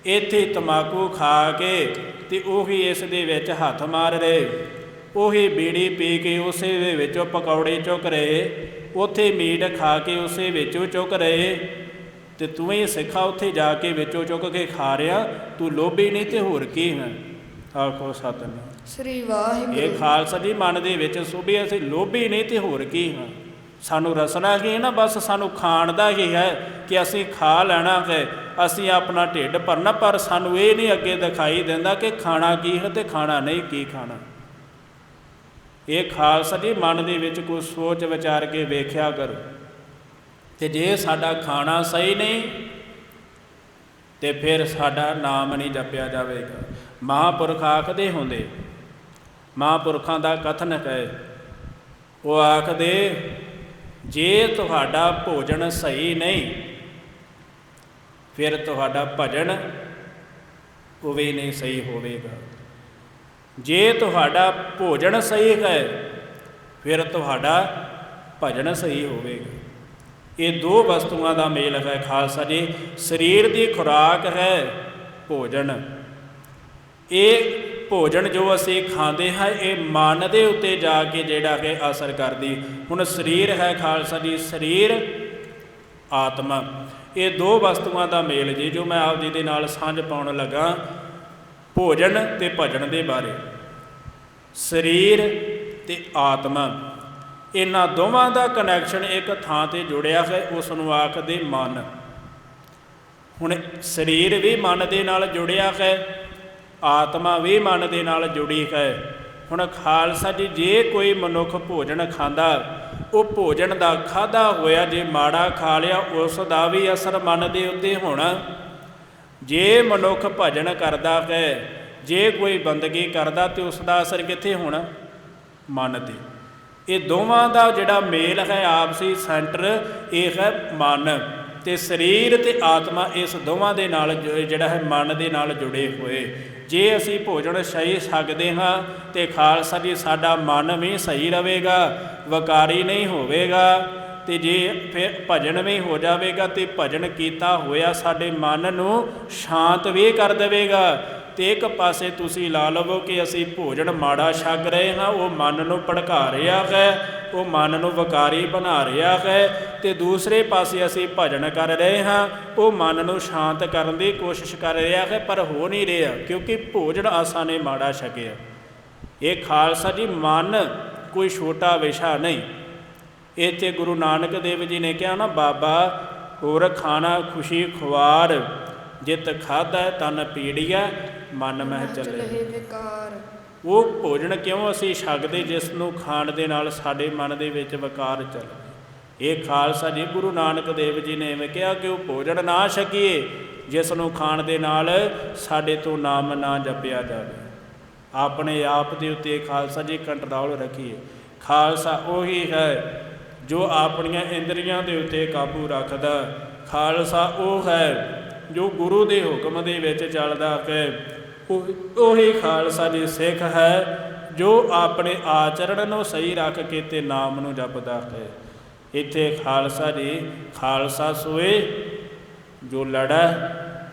ਇੱਥੇ ਤਮਾਕੂ ਖਾ ਕੇ ਤੇ ਉਹੀ ਇਸ ਦੇ ਵਿੱਚ ਹੱਥ ਮਾਰ ਰਹੇ। ਉਹੀ ਬੀੜੀ ਪੀ ਕੇ ਉਸੇ ਦੇ ਵਿੱਚੋਂ ਪਕੌੜੇ ਚੁੱਕ ਰਹੇ। ਉੱਥੇ ਮੀਟ ਖਾ ਕੇ ਉਸੇ ਵਿੱਚੋਂ ਚੁੱਕ ਰਹੇ। ਤੇ ਤੂੰ ਹੀ ਸਿੱਖਾ ਉੱਥੇ ਜਾ ਕੇ ਵਿੱਚੋਂ ਚੁੱਕ ਕੇ ਖਾ ਰਿਆ ਤੂੰ ਲੋਭੀ ਨਹੀਂ ਤੇ ਹੋਰ ਕੀ ਹੈ? ਆਖੋ ਸਤਿ ਸ੍ਰੀ ਵਾਹਿਗੁਰੂ। ਇਹ ਖਾਲਸਾ ਜੀ, ਮਨ ਦੇ ਵਿੱਚ ਸੁਭੀ ਅਸੀਂ ਲੋਭੀ ਨਹੀਂ ਤੇ ਹੋਰ ਕੀ ਹਾਂ। ਸਾਨੂੰ ਰਸਨਾ ਕੀ ਹੈ ਨਾ, ਬਸ ਸਾਨੂੰ ਖਾਣ ਦਾ ਹੀ ਹੈ ਕਿ ਅਸੀਂ ਖਾ ਲੈਣਾ ਹੈ ਅਸੀਂ ਆਪਣਾ ਢਿੱਡ ਭਰਨਾ, ਪਰ ਸਾਨੂੰ ਇਹ ਨਹੀਂ ਅੱਗੇ ਦਿਖਾਈ ਦਿੰਦਾ ਕਿ ਖਾਣਾ ਕੀ ਹੈ ਤੇ ਖਾਣਾ ਨਹੀਂ, ਕੀ ਖਾਣਾ। ਇਹ ਖਾਲਸਾ ਜੀ, ਮਨ ਦੇ ਵਿੱਚ ਕੋਈ ਸੋਚ ਵਿਚਾਰ ਕੇ ਵੇਖਿਆ ਕਰੋ। ਤੇ ਜੇ ਸਾਡਾ ਖਾਣਾ ਸਹੀ ਨਹੀਂ, ਤੇ ਫਿਰ ਸਾਡਾ ਨਾਮ ਨਹੀਂ ਜਪਿਆ ਜਾਵੇਗਾ। ਮਹਾਂਪੁਰਖ ਆਖਦੇ ਹੁੰਦੇ ਮਹਾਂਪੁਰਖਾਂ ਦਾ ਕਥਨ ਹੈ ਉਹ ਆਖਦੇ, ਜੇ ਤੁਹਾਡਾ ਭੋਜਨ ਸਹੀ ਨਹੀਂ, ਫਿਰ ਤੁਹਾਡਾ ਭਜਨ ਉਹ ਵੀ ਨਹੀਂ ਸਹੀ ਹੋਵੇਗਾ। ਜੇ ਤੁਹਾਡਾ ਭੋਜਨ ਸਹੀ ਹੈ, ਫਿਰ ਤੁਹਾਡਾ ਭਜਨ ਸਹੀ ਹੋਵੇਗਾ। ਇਹ ਦੋ ਵਸਤੂਆਂ ਦਾ ਮੇਲ ਹੈ ਖਾਲਸਾ ਜੀ। ਸਰੀਰ ਦੀ ਖੁਰਾਕ ਹੈ ਭੋਜਨ। ਇਹ ਭੋਜਨ ਜੋ ਅਸੀਂ ਖਾਂਦੇ ਹਾਂ, ਇਹ ਮਨ ਦੇ ਉੱਤੇ ਜਾ ਕੇ ਜਿਹੜਾ ਹੈ ਅਸਰ ਕਰਦੀ। ਹੁਣ ਸਰੀਰ ਹੈ ਖਾਲਸਾ ਜੀ, ਸਰੀਰ, ਆਤਮਾ। ਇਹ ਦੋ ਵਸਤੂਆਂ ਦਾ ਮੇਲ ਜੀ, ਜੋ ਮੈਂ ਆਪ ਜੀ ਦੇ ਨਾਲ ਸਾਂਝ ਪਾਉਣ ਲੱਗਾ। ਭੋਜਨ ਤੇ ਭਜਨ ਦੇ ਬਾਰੇ। ਸਰੀਰ ਤੇ ਆਤਮਾ। ਇਹਨਾਂ ਦੋਵਾਂ ਦਾ ਕਨੈਕਸ਼ਨ ਇੱਕ ਥਾਂ ਤੇ ਜੁੜਿਆ ਹੈ, ਉਸ ਨੂੰ ਆਖਦੇ ਮਨ। ਹੁਣ ਸਰੀਰ ਵੀ ਮਨ ਦੇ ਨਾਲ ਜੁੜਿਆ ਹੈ ਆਤਮਾ ਵੀ ਮਨ ਦੇ ਨਾਲ ਜੁੜੀ ਹੈ। ਹੁਣ ਖਾਲਸਾ ਜੀ, ਜੇ ਕੋਈ ਮਨੁੱਖ ਭੋਜਨ ਖਾਂਦਾ, ਉਹ ਭੋਜਨ ਦਾ ਖਾਦਾ ਹੋਇਆ, ਜੇ ਮਾੜਾ ਖਾ ਲਿਆ, ਉਸ ਦਾ ਵੀ ਅਸਰ ਮਨ ਦੇ ਉੱਤੇ ਹੋਣਾ। ਜੇ ਮਨੁੱਖ ਭਜਨ ਕਰਦਾ ਹੈ, ਜੇ ਕੋਈ ਬੰਦਗੀ ਕਰਦਾ, ਤੇ ਉਸ ਦਾ ਅਸਰ ਕਿੱਥੇ ਹੋਣਾ? ਮਨ ਤੇ। ਇਹ ਦੋਵਾਂ ਦਾ ਜਿਹੜਾ ਮੇਲ ਹੈ, ਆਪਸੀ ਸੈਂਟਰ, ਇਹ ਹੈ ਮਨ। ਤੇ ਸਰੀਰ ਤੇ ਆਤਮਾ ਇਸ ਦੋਵਾਂ ਦੇ ਨਾਲ ਜੋ- ਜਿਹੜਾ ਹੈ ਮਨ ਦੇ ਨਾਲ ਜੁੜੇ ਹੋਏ। ਜੇ ਅਸੀਂ ਭੋਜਨ ਸਹੀ ਸਕਦੇ ਹਾਂ ਤੇ ਖਾਲਸਾ ਜੀ, ਸਾਡਾ ਮਨ ਵੀ ਸਹੀ ਰਹੇਗਾ, ਵਕਾਰੀ ਨਹੀਂ ਹੋਵੇਗਾ, ਤੇ ਜੇ ਫਿਰ ਭਜਨ ਵੀ ਹੋ ਜਾਵੇਗਾ ਤੇ ਭਜਨ ਕੀਤਾ ਹੋਇਆ ਸਾਡੇ ਮਨ ਨੂੰ ਸ਼ਾਂਤ ਵੀ ਕਰ ਦੇਵੇਗਾ। ਤੇ ਇੱਕ ਪਾਸੇ ਤੁਸੀਂ ਲਾ ਲਵੋ ਕਿ ਅਸੀਂ ਭੋਜਨ ਮਾੜਾ ਛਕ ਰਹੇ ਹਾਂ, ਉਹ ਮਨ ਨੂੰ ਭੜਕਾ ਰਿਹਾ ਹੈ, ਉਹ ਮਨ ਨੂੰ ਵਕਾਰੀ ਬਣਾ ਰਿਹਾ ਹੈ ਤੇ ਦੂਸਰੇ ਪਾਸੇ ਅਸੀਂ ਭਜਨ ਕਰ ਰਹੇ ਹਾਂ, ਉਹ ਮਨ ਨੂੰ ਸ਼ਾਂਤ ਕਰਨ ਦੀ ਕੋਸ਼ਿਸ਼ ਕਰ ਰਿਹਾ ਹੈ, ਪਰ ਹੋ ਨਹੀਂ ਰਿਹਾ ਕਿਉਂਕਿ ਭੋਜਨ ਆਸਾ ਨੇ ਮਾੜਾ ਛਕਿਆ। ਇਹ ਖਾਲਸਾ ਜੀ, ਮਨ ਕੋਈ ਛੋਟਾ ਵਿਸ਼ਾ ਨਹੀਂ। ਇੱਥੇ ਗੁਰੂ ਨਾਨਕ ਦੇਵ ਜੀ ਨੇ ਕਿਹਾ ਨਾ, ਬਾਬਾ, ਹੋਰ ਖਾਣਾ ਖੁਸ਼ੀ ਖੁਆਰ, ਜਿਤ ਖਾਦਾ ਤਨ ਪੀੜੀਆ ਮਨ ਮਹਿ ਚੱਲੇ ਵਿਕਾਰ। ਉਹ ਭੋਜਨ ਕਿਉਂ ਅਸੀਂ ਛਕਦੇ ਜਿਸ ਨੂੰ ਖਾਣ ਦੇ ਨਾਲ ਸਾਡੇ ਮਨ ਦੇ ਵਿੱਚ ਵਿਕਾਰ ਚੱਲੇ? ਇਹ ਖਾਲਸਾ ਜੀ ਗੁਰੂ ਨਾਨਕ ਦੇਵ ਜੀ ਨੇ ਐਵੇਂ ਕਿਹਾ ਕਿ ਉਹ ਭੋਜਨ ਨਾ ਛਕੀਏ ਜਿਸ ਨੂੰ ਖਾਣ ਦੇ ਨਾਲ ਸਾਡੇ ਤੋਂ ਨਾਮ ਨਾ ਜਪਿਆ ਜਾਵੇ। ਆਪਣੇ ਆਪ ਦੇ ਉੱਤੇ ਖਾਲਸਾ ਜੀ ਕੰਟਰੋਲ ਰੱਖੀਏ। ਖਾਲਸਾ ਉਹੀ ਹੈ ਜੋ ਆਪਣੀਆਂ ਇੰਦਰੀਆਂ ਦੇ ਉੱਤੇ ਕਾਬੂ ਰੱਖਦਾ। ਖਾਲਸਾ ਉਹ ਹੈ ਜੋ ਗੁਰੂ ਦੇ ਹੁਕਮ ਦੇ ਵਿੱਚ ਚੱਲਦਾ ਹੈ। ਉਹ ਉਹੀ ਖਾਲਸਾ ਜੀ ਸਿੱਖ ਹੈ, ਜੋ ਆਪਣੇ ਆਚਰਣ ਨੂੰ ਸਹੀ ਰੱਖ ਕੇ ਤੇ ਨਾਮ ਨੂੰ ਜਪਦਾ ਹੈ। ਇੱਥੇ ਖਾਲਸਾ ਜੀ ਖਾਲਸਾ ਸੋਏ, ਜੋ ਲੜੈ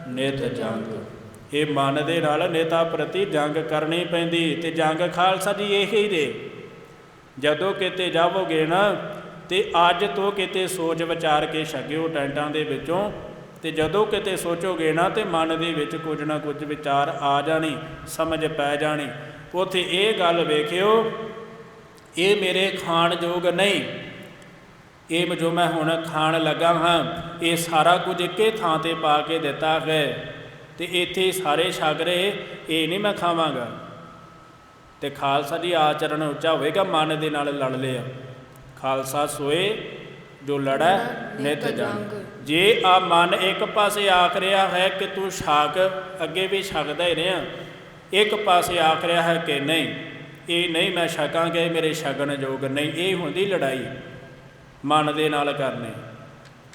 ਨਿਤ ਜੰਗ। ਇਹ ਮਨ ਦੇ ਨਾਲ ਨੇਤਾ ਪ੍ਰਤੀ ਜੰਗ ਕਰਨੀ ਪੈਂਦੀ, ਤੇ ਜੰਗ ਖਾਲਸਾ ਜੀ ਇਹੀ ਦੇ। ਜਦੋਂ ਕਿਤੇ ਜਾਵੋਗੇ ਨਾ, ਤੇ ਅੱਜ ਤੋਂ ਕਿਤੇ ਸੋਚ ਵਿਚਾਰ ਕੇ ਛੱਗਿਓ ਟੈਂਟਾਂ ਦੇ ਵਿੱਚੋਂ ਤੇ ਜਦੋਂ ਕਿਤੇ ਸੋਚੋਗੇ ਨਾ ਤੇ ਮਨ ਦੇ ਵਿੱਚ ਕੁਝ ਨਾ ਕੁਝ ਵਿਚਾਰ ਆ ਜਾਣੀ, ਸਮਝ ਪੈ ਜਾਣੀ। ਉਥੇ ਇਹ ਗੱਲ ਵੇਖਿਓ, ਇਹ ਮੇਰੇ ਖਾਣ ਯੋਗ ਨਹੀਂ। ਇਹ ਜੋ ਮੈਂ ਹੁਣ ਖਾਣ ਲੱਗਾ ਹਾਂ ਇਹ ਸਾਰਾ ਕੁਝ ਇੱਕੇ ਥਾਂ ਤੇ ਪਾ ਕੇ ਦਿੱਤਾ ਹੈ। ਤੇ ਇੱਥੇ ਸਾਰੇ ਛਕ ਰਹੇ ਇਹ ਨਹੀਂ ਮੈਂ ਖਾਵਾਂਗਾ। ਤੇ ਖਾਲਸਾ ਜੀ ਆਚਰਣ ਉੱਚਾ ਹੋਵੇਗਾ ਮਨ ਦੇ ਨਾਲ ਲੜ ਲਿਆ। ਖਾਲਸਾ ਸੋਏ ਜੋ ਲੜੈ ਨਿਤ ਜੰਗ। ਜੇ ਆ ਮਨ ਇੱਕ ਪਾਸੇ ਆਖ ਰਿਹਾ ਹੈ ਕਿ ਤੂੰ ਛਾਕ, ਅੱਗੇ ਵੀ ਛਕਦਾ ਹੀ ਰਿਹਾ। ਇੱਕ ਪਾਸੇ ਆਖ ਰਿਹਾ ਹੈ ਕਿ ਨਹੀਂ, ਇਹ ਨਹੀਂ ਮੈਂ ਛਕਾਂਗਾ ਇਹ ਮੇਰੇ ਛਕਣ ਯੋਗ ਨਹੀਂ, ਇਹ ਹੁੰਦੀ ਲੜਾਈ ਮਨ ਦੇ ਨਾਲ ਕਰਨੀ।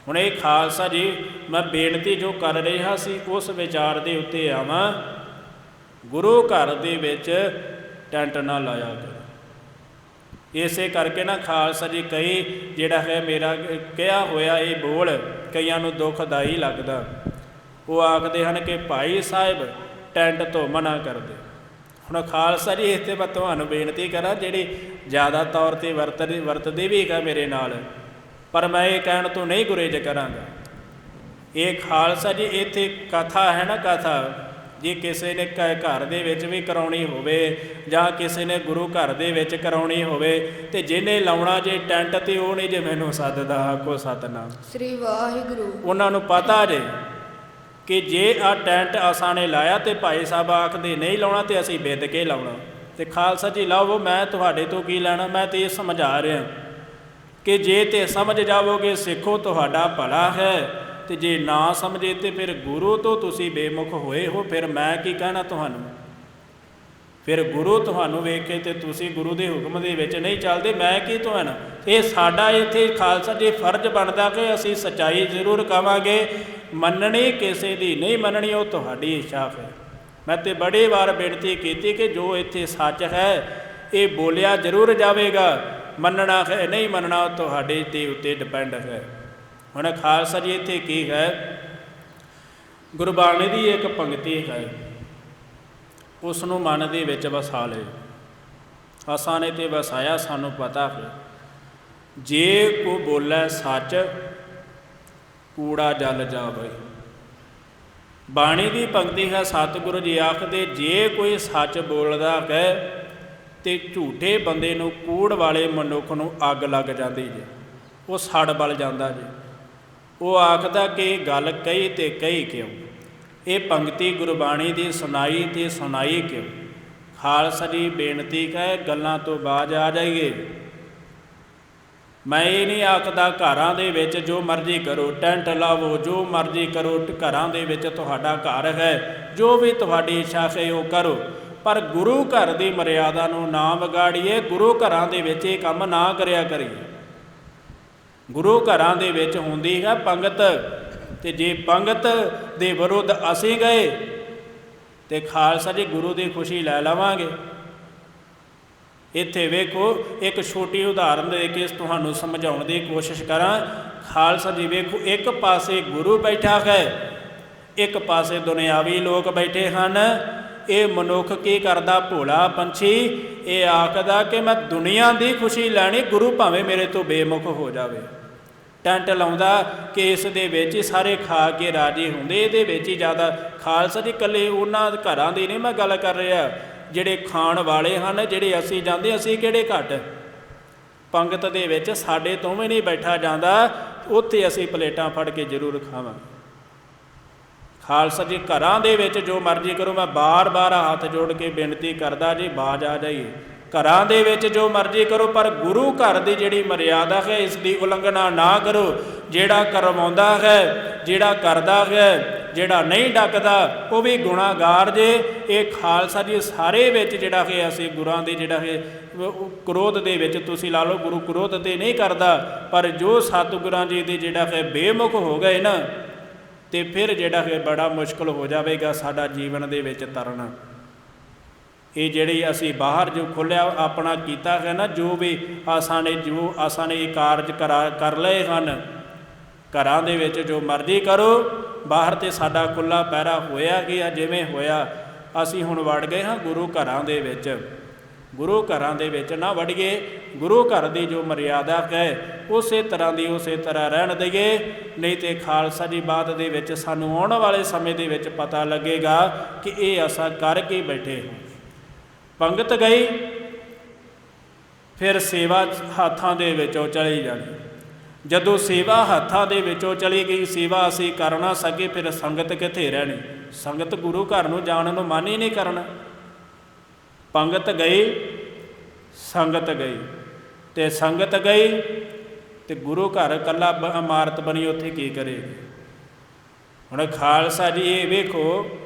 ਹੁਣ ਇਹ ਖਾਲਸਾ ਜੀ, ਮੈਂ ਬੇਨਤੀ ਜੋ ਕਰ ਰਿਹਾ ਸੀ, ਉਸ ਵਿਚਾਰ ਦੇ ਉੱਤੇ ਆਵਾਂ। ਗੁਰੂ ਘਰ ਦੇ ਵਿੱਚ ਟੈਂਟ ਨਾ ਲਾਇਆ ਇਸੇ ਕਰਕੇ ਨਾ ਖਾਲਸਾ ਜੀ ਕਈ ਜਿਹੜਾ ਹੈ ਮੇਰਾ ਕਿਹਾ ਹੋਇਆ ਇਹ ਬੋਲ ਕਈਆਂ ਨੂੰ ਦੁਖਦਾਈ ਲੱਗਦਾ। ਉਹ ਆਖਦੇ ਹਨ ਕਿ ਭਾਈ ਸਾਹਿਬ, ਟੈਂਟ ਤੋਂ ਮਨਾ ਕਰਦੇ। ਹੁਣ ਖਾਲਸਾ ਜੀ ਇੱਥੇ ਮੈਂ ਤੁਹਾਨੂੰ ਬੇਨਤੀ ਕਰਾਂ, ਜਿਹੜੀ ਜ਼ਿਆਦਾ ਤੌਰ ਤੇ ਵਰਤਦੇ ਵਰਤਦੇ ਵੀ ਹੈਗਾ ਮੇਰੇ ਨਾਲ, ਪਰ ਮੈਂ ਇਹ ਕਹਿਣ ਤੋਂ ਨਹੀਂ ਗੁਰੇਜ ਕਰਾਂਗਾ। ਇਹ ਖਾਲਸਾ ਜੀ ਇੱਥੇ ਕਥਾ ਹੈ ਨਾ ਕਥਾ ਜੇ ਕਿਸੇ ਨੇ ਕ- ਘਰ ਦੇ ਵਿੱਚ ਵੀ ਕਰਾਉਣੀ ਹੋਵੇ ਜਾਂ ਕਿਸੇ ਨੇ ਗੁਰੂ ਘਰ ਦੇ ਵਿੱਚ ਕਰਾਉਣੀ ਹੋਵੇ ਤੇ ਜਿਹਨੇ ਲਾਉਣਾ ਜੇ ਟੈਂਟ ਤੇ ਉਹ ਨਹੀਂ ਜੇ ਮੈਨੂੰ ਸੱਦਦਾ ਆਖੋ ਸਤਨਾਮ। ਸ੍ਰੀ ਵਾਹਿਗੁਰੂ। ਉਹਨਾਂ ਨੂੰ ਪਤਾ ਜੇ ਕਿ ਜੇ ਆ ਟੈਂਟ ਅਸਾਂ ਨੇ ਲਾਇਆ ਤੇ ਭਾਈ ਸਾਹਿਬ ਆਖਦੇ ਨਹੀਂ ਲਾਉਣਾ ਤੇ ਅਸੀਂ ਬਿੱਦ ਕੇ ਲਾਉਣਾ। ਤੇ ਖਾਲਸਾ ਜੀ ਲਾਓ ਮੈਂ ਤੁਹਾਡੇ ਤੋਂ ਕੀ ਲੈਣਾ? ਮੈਂ ਤੇ ਇਹ ਸਮਝਾ ਰਿਹਾ ਕਿ ਜੇ ਤੇ ਸਮਝ ਜਾਵੋਗੇ ਸਿੱਖੋ ਤੁਹਾਡਾ ਭਲਾ ਹੈ। ਤੇ ਜੇ ਨਾ ਸਮਝੇ ਤੇ ਫਿਰ ਗੁਰੂ ਤੋਂ ਤੁਸੀਂ ਬੇਮੁਖ ਹੋਏ ਹੋ, ਫਿਰ ਮੈਂ ਕੀ ਕਹਿਣਾ ਤੁਹਾਨੂੰ? ਫਿਰ ਗੁਰੂ ਤੁਹਾਨੂੰ ਵੇਖ ਕੇ ਤੇ ਤੁਸੀਂ ਗੁਰੂ ਦੇ ਹੁਕਮ ਦੇ ਵਿੱਚ ਨਹੀਂ ਚੱਲਦੇ, ਮੈਂ ਕੀ ਤੁਹਾਨੂੰ? ਇਹ ਸਾਡਾ ਇੱਥੇ ਖਾਲਸਾ ਜੀ ਫਰਜ਼ ਬਣਦਾ ਕਿ ਅਸੀਂ ਸਚਾਈ ਜ਼ਰੂਰ ਕਵਾਂਗੇ। ਮੰਨਣੀ ਕਿਸੇ ਦੀ ਨਹੀਂ ਮੰਨਣੀ, ਉਹ ਤੁਹਾਡੀ ਇੱਛਾ ਹੈ। ਮੈਂ ਤੇ ਬੜੀ ਵਾਰ ਬੇਨਤੀ ਕੀਤੀ ਕਿ ਜੋ ਇੱਥੇ ਸੱਚ ਹੈ, ਇਹ ਬੋਲਿਆ ਜ਼ਰੂਰ ਜਾਵੇਗਾ। ਮੰਨਣਾ ਹੈ, ਨਹੀਂ ਮੰਨਣਾ, ਉਹ ਤੁਹਾਡੇ ਤੇ ਉੱਤੇ ਡਿਪੈਂਡ ਹੈ। ਹੁਣ ਖਾਲਸਾ ਜੀ ਇੱਥੇ ਕੀ ਹੈ? ਗੁਰਬਾਣੀ ਦੀ ਇੱਕ ਪੰਕਤੀ ਹੈ। ਉਸ ਨੂੰ ਮਨ ਦੇ ਵਿੱਚ ਵਸਾ ਲੈ ਅਸਾਂ ਨੇ ਤੇ ਵਸਾਇਆ, ਸਾਨੂੰ ਪਤਾ ਹੈ। ਜੇ ਕੋ ਬੋਲੇ ਸੱਚ, ਕੂੜਾ ਜਲ ਜਾਵੇ। ਬਾਣੀ ਦੀ ਪੰਕਤੀ ਹੈ, ਸਤਿਗੁਰੂ ਜੀ ਆਖਦੇ, ਜੇ ਕੋਈ ਸੱਚ ਬੋਲਦਾ ਹੈ, ਤੇ ਝੂਠੇ ਬੰਦੇ ਨੂੰ ਕੂੜ ਵਾਲੇ ਮਨੁੱਖ ਨੂੰ ਅੱਗ ਲੱਗ ਜਾਂਦੀ ਜੇ। ਉਹ ਸੜ ਬਲ ਜਾਂਦਾ ਜੇ। ਉਹ ਆਖਦਾ ਕਿ ਗੱਲ ਕਹੀ ਤੇ ਕਹੀ ਕਿਉਂ? ਇਹ ਪੰਕਤੀ ਗੁਰਬਾਣੀ ਦੀ ਸੁਣਾਈ ਤੇ ਸੁਣਾਈ ਕਿਉਂ? ਖਾਲਸਾ ਜੀ ਬੇਨਤੀ ਕਹੇ, ਗੱਲਾਂ ਤੋਂ ਬਾਜ ਆ ਜਾਈਏ। ਮੈਂ ਇਹ ਨਹੀਂ ਆਖਦਾ ਘਰਾਂ ਦੇ ਵਿੱਚ ਜੋ ਮਰਜ਼ੀ ਕਰੋ, ਟੈਂਟ ਲਾਵੋ, ਜੋ ਮਰਜ਼ੀ ਕਰੋ ਘਰਾਂ ਦੇ ਵਿੱਚ ਤੁਹਾਡਾ ਘਰ ਹੈ, ਜੋ ਵੀ ਤੁਹਾਡੀ ਇੱਛਾ ਹੈ ਉਹ ਕਰੋ। ਪਰ ਗੁਰੂ ਘਰ ਦੀ ਮਰਿਆਦਾ ਨੂੰ ਨਾ ਵਿਗਾੜੀਏ, ਗੁਰੂ ਘਰਾਂ ਦੇ ਵਿੱਚ ਇਹ ਕੰਮ ਨਾ ਕਰਿਆ ਕਰੀਏ। ਗੁਰੂ ਘਰਾਂ ਦੇ ਵਿੱਚ ਹੁੰਦੀ ਹੈ ਪੰਗਤ। ਤੇ ਜੇ ਪੰਗਤ ਦੇ ਵਿਰੁੱਧ ਅਸੀਂ ਗਏ, ਤੇ ਖਾਲਸਾ ਜੀ ਗੁਰੂ ਦੀ ਖੁਸ਼ੀ ਲੈ ਲਵਾਂਗੇ। ਇੱਥੇ ਵੇਖੋ, ਇੱਕ ਛੋਟੀ ਉਦਾਹਰਨ ਦੇ ਕੇ ਤੁਹਾਨੂੰ ਸਮਝਾਉਣ ਦੀ ਕੋਸ਼ਿਸ਼ ਕਰਾਂ। ਖਾਲਸਾ ਜੀ ਵੇਖੋ, ਇੱਕ ਪਾਸੇ ਗੁਰੂ ਬੈਠਾ ਹੈ, ਇੱਕ ਪਾਸੇ ਦੁਨਿਆਵੀ ਲੋਕ ਬੈਠੇ ਹਨ। ਇਹ ਮਨੁੱਖ ਕੀ ਕਰਦਾ? ਭੋਲਾ ਪੰਛੀ। ਇਹ ਆਖਦਾ ਕਿ ਮੈਂ ਦੁਨੀਆ ਦੀ ਖੁਸ਼ੀ ਲੈਣੀ, ਗੁਰੂ ਭਾਵੇਂ ਮੇਰੇ ਤੋਂ ਬੇਮੁਖ ਹੋ ਜਾਵੇ। ਟੈਂਟ ਲਾਉਂਦਾ ਕਿ ਇਸ ਦੇ ਵਿੱਚ ਸਾਰੇ ਖਾ ਕੇ ਰਾਜੀ ਹੁੰਦੇ। ਇਹਦੇ ਵਿੱਚ ਹੀ ਜ਼ਿਆਦਾ ਖਾਲਸਾ ਜੀ, ਇਕੱਲੇ ਉਹਨਾਂ ਘਰਾਂ ਦੀ ਨਹੀਂ ਮੈਂ ਗੱਲ ਕਰ ਰਿਹਾ। ਜਿਹੜੇ ਖਾਣ ਵਾਲੇ ਹਨ, ਜਿਹੜੇ ਅਸੀਂ ਜਾਂਦੇ ਅਸੀਂ ਕਿਹੜੇ ਘੱਟ? ਪੰਗਤ ਦੇ ਵਿੱਚ ਸਾਡੇ ਤੋਂ ਵੀ ਨਹੀਂ ਬੈਠਾ ਜਾਂਦਾ। ਉੱਥੇ ਅਸੀਂ ਪਲੇਟਾਂ ਫੜ ਕੇ ਜ਼ਰੂਰ ਖਾਵਾਂਗੇ ਖਾਲਸਾ ਜੀ, ਘਰਾਂ ਦੇ ਵਿੱਚ ਜੋ ਮਰਜ਼ੀ ਕਰੋ, ਮੈਂ ਬਾਰ-ਬਾਰ ਹੱਥ ਜੋੜ ਕੇ ਬੇਨਤੀ ਕਰਦਾ ਜੀ, ਬਾਜ ਆ ਜਾਈਏ। ਘਰਾਂ ਦੇ ਵਿੱਚ ਜੋ ਮਰਜ਼ੀ ਕਰੋ, ਪਰ ਗੁਰੂ ਘਰ ਦੀ ਜਿਹੜੀ ਮਰਿਆਦਾ ਹੈ, ਇਸ ਦੀ ਉਲੰਘਣਾ ਨਾ ਕਰੋ। ਜਿਹੜਾ ਕਰਵਾਉਂਦਾ ਹੈ, ਜਿਹੜਾ ਕਰਦਾ ਹੈ, ਜਿਹੜਾ ਨਹੀਂ ਡੱਕਦਾ, ਉਹ ਵੀ ਗੁਨਾਹਗਾਰ ਜੇ। ਇਹ ਖਾਲਸਾ ਜੀ ਸਾਰੇ ਵਿੱਚ ਜਿਹੜਾ ਹੈ, ਅਸੀਂ ਗੁਰਾਂ ਦੇ ਜਿਹੜਾ ਹੈ ਕ੍ਰੋਧ ਦੇ ਵਿੱਚ ਤੁਸੀਂ ਲਾ ਲਓ, ਗੁਰੂ ਕ੍ਰੋਧ ਤੇ ਨਹੀਂ ਕਰਦਾ। ਪਰ ਜੋ ਸਤਿਗੁਰਾਂ ਜੀ ਦੇ ਜਿਹੜਾ ਹੈ, ਬੇਮੁਖ ਹੋ ਗਏ ਨਾ, ਤੇ ਫਿਰ ਜਿਹੜਾ ਕਿ ਬੜਾ ਮੁਸ਼ਕਲ ਹੋ ਜਾਵੇਗਾ ਸਾਡਾ ਜੀਵਨ ਦੇ ਵਿੱਚ ਤਰਨਾ। ਇਹ ਜਿਹੜੀ ਅਸੀਂ ਬਾਹਰ ਜੋ ਖੋਲਿਆ ਆਪਣਾ ਕੀਤਾ ਹੈ ਨਾ, ਜੋ ਵੀ ਆਸਾਂ ਨੇ ਜੋ ਆਸਾਂ ਨੇ ਇਹ ਕਾਰਜ ਕਰਾ, ਕਰ ਲਏ ਹਨ, ਘਰਾਂ ਦੇ ਵਿੱਚ ਜੋ ਮਰਜ਼ੀ ਕਰੋ, ਬਾਹਰ ਤੇ ਸਾਡਾ ਖੁੱਲਾ ਪੈਰਾ ਹੋਇਆ ਗਿਆ ਜਿਵੇਂ ਹੋਇਆ, ਅਸੀਂ ਹੁਣ ਵੜ ਗਏ ਹਾਂ ਗੁਰੂ ਘਰਾਂ ਦੇ ਵਿੱਚ। ਗੁਰੂ ਘਰਾਂ ਦੇ ਵਿੱਚ ਨਾ ਵੜੀਏ, ਗੁਰੂ ਘਰ ਦੀ ਜੋ ਮਰਿਆਦਾ ਹੈ, ਉਸੇ ਤਰ੍ਹਾਂ ਦੀ ਉਸੇ ਤਰ੍ਹਾਂ ਰਹਿਣ ਦਈਏ, ਨਹੀਂ ਤੇ ਖਾਲਸਾ ਦੀ ਬਾਤ ਦੇ ਵਿੱਚ ਸਾਨੂੰ ਆਉਣ ਵਾਲੇ ਸਮੇਂ ਦੇ ਵਿੱਚ ਪਤਾ ਲੱਗੇਗਾ ਕਿ ਇਹ ਅਸਾਂ ਕਰਕੇ ਬੈਠੇ ਹਾਂ। ਪੰਗਤ ਗਈ, ਫਿਰ ਸੇਵਾ ਹੱਥਾਂ ਦੇ ਵਿੱਚੋਂ ਚਲੀ ਜਾਣੀ। ਜਦੋਂ ਸੇਵਾ ਹੱਥਾਂ ਦੇ ਵਿੱਚੋਂ ਚਲੀ ਗਈ, ਸੇਵਾ ਅਸੀਂ ਕਰ ਨਾ ਸਕੇ, ਫਿਰ ਸੰਗਤ ਕਿੱਥੇ ਰਹਿਣੀ? ਸੰਗਤ ਗੁਰੂ ਘਰ ਨੂੰ ਜਾਣ ਨੂੰ ਮਨ ਹੀ ਨਹੀਂ ਕਰਨਾ। ਪੰਗਤ ਗਈ, ਸੰਗਤ ਗਈ। ਤੇ ਸੰਗਤ ਗਈ ਤੇ ਗੁਰੂ ਘਰ ਕੱਲਾ ਬ- ਇਮਾਰਤ ਬਣੀ, ਉੱਥੇ ਕੀ ਕਰੇਗੀ? ਹੁਣ ਖਾਲਸਾ ਜੀ ਇਹ ਵੇਖੋ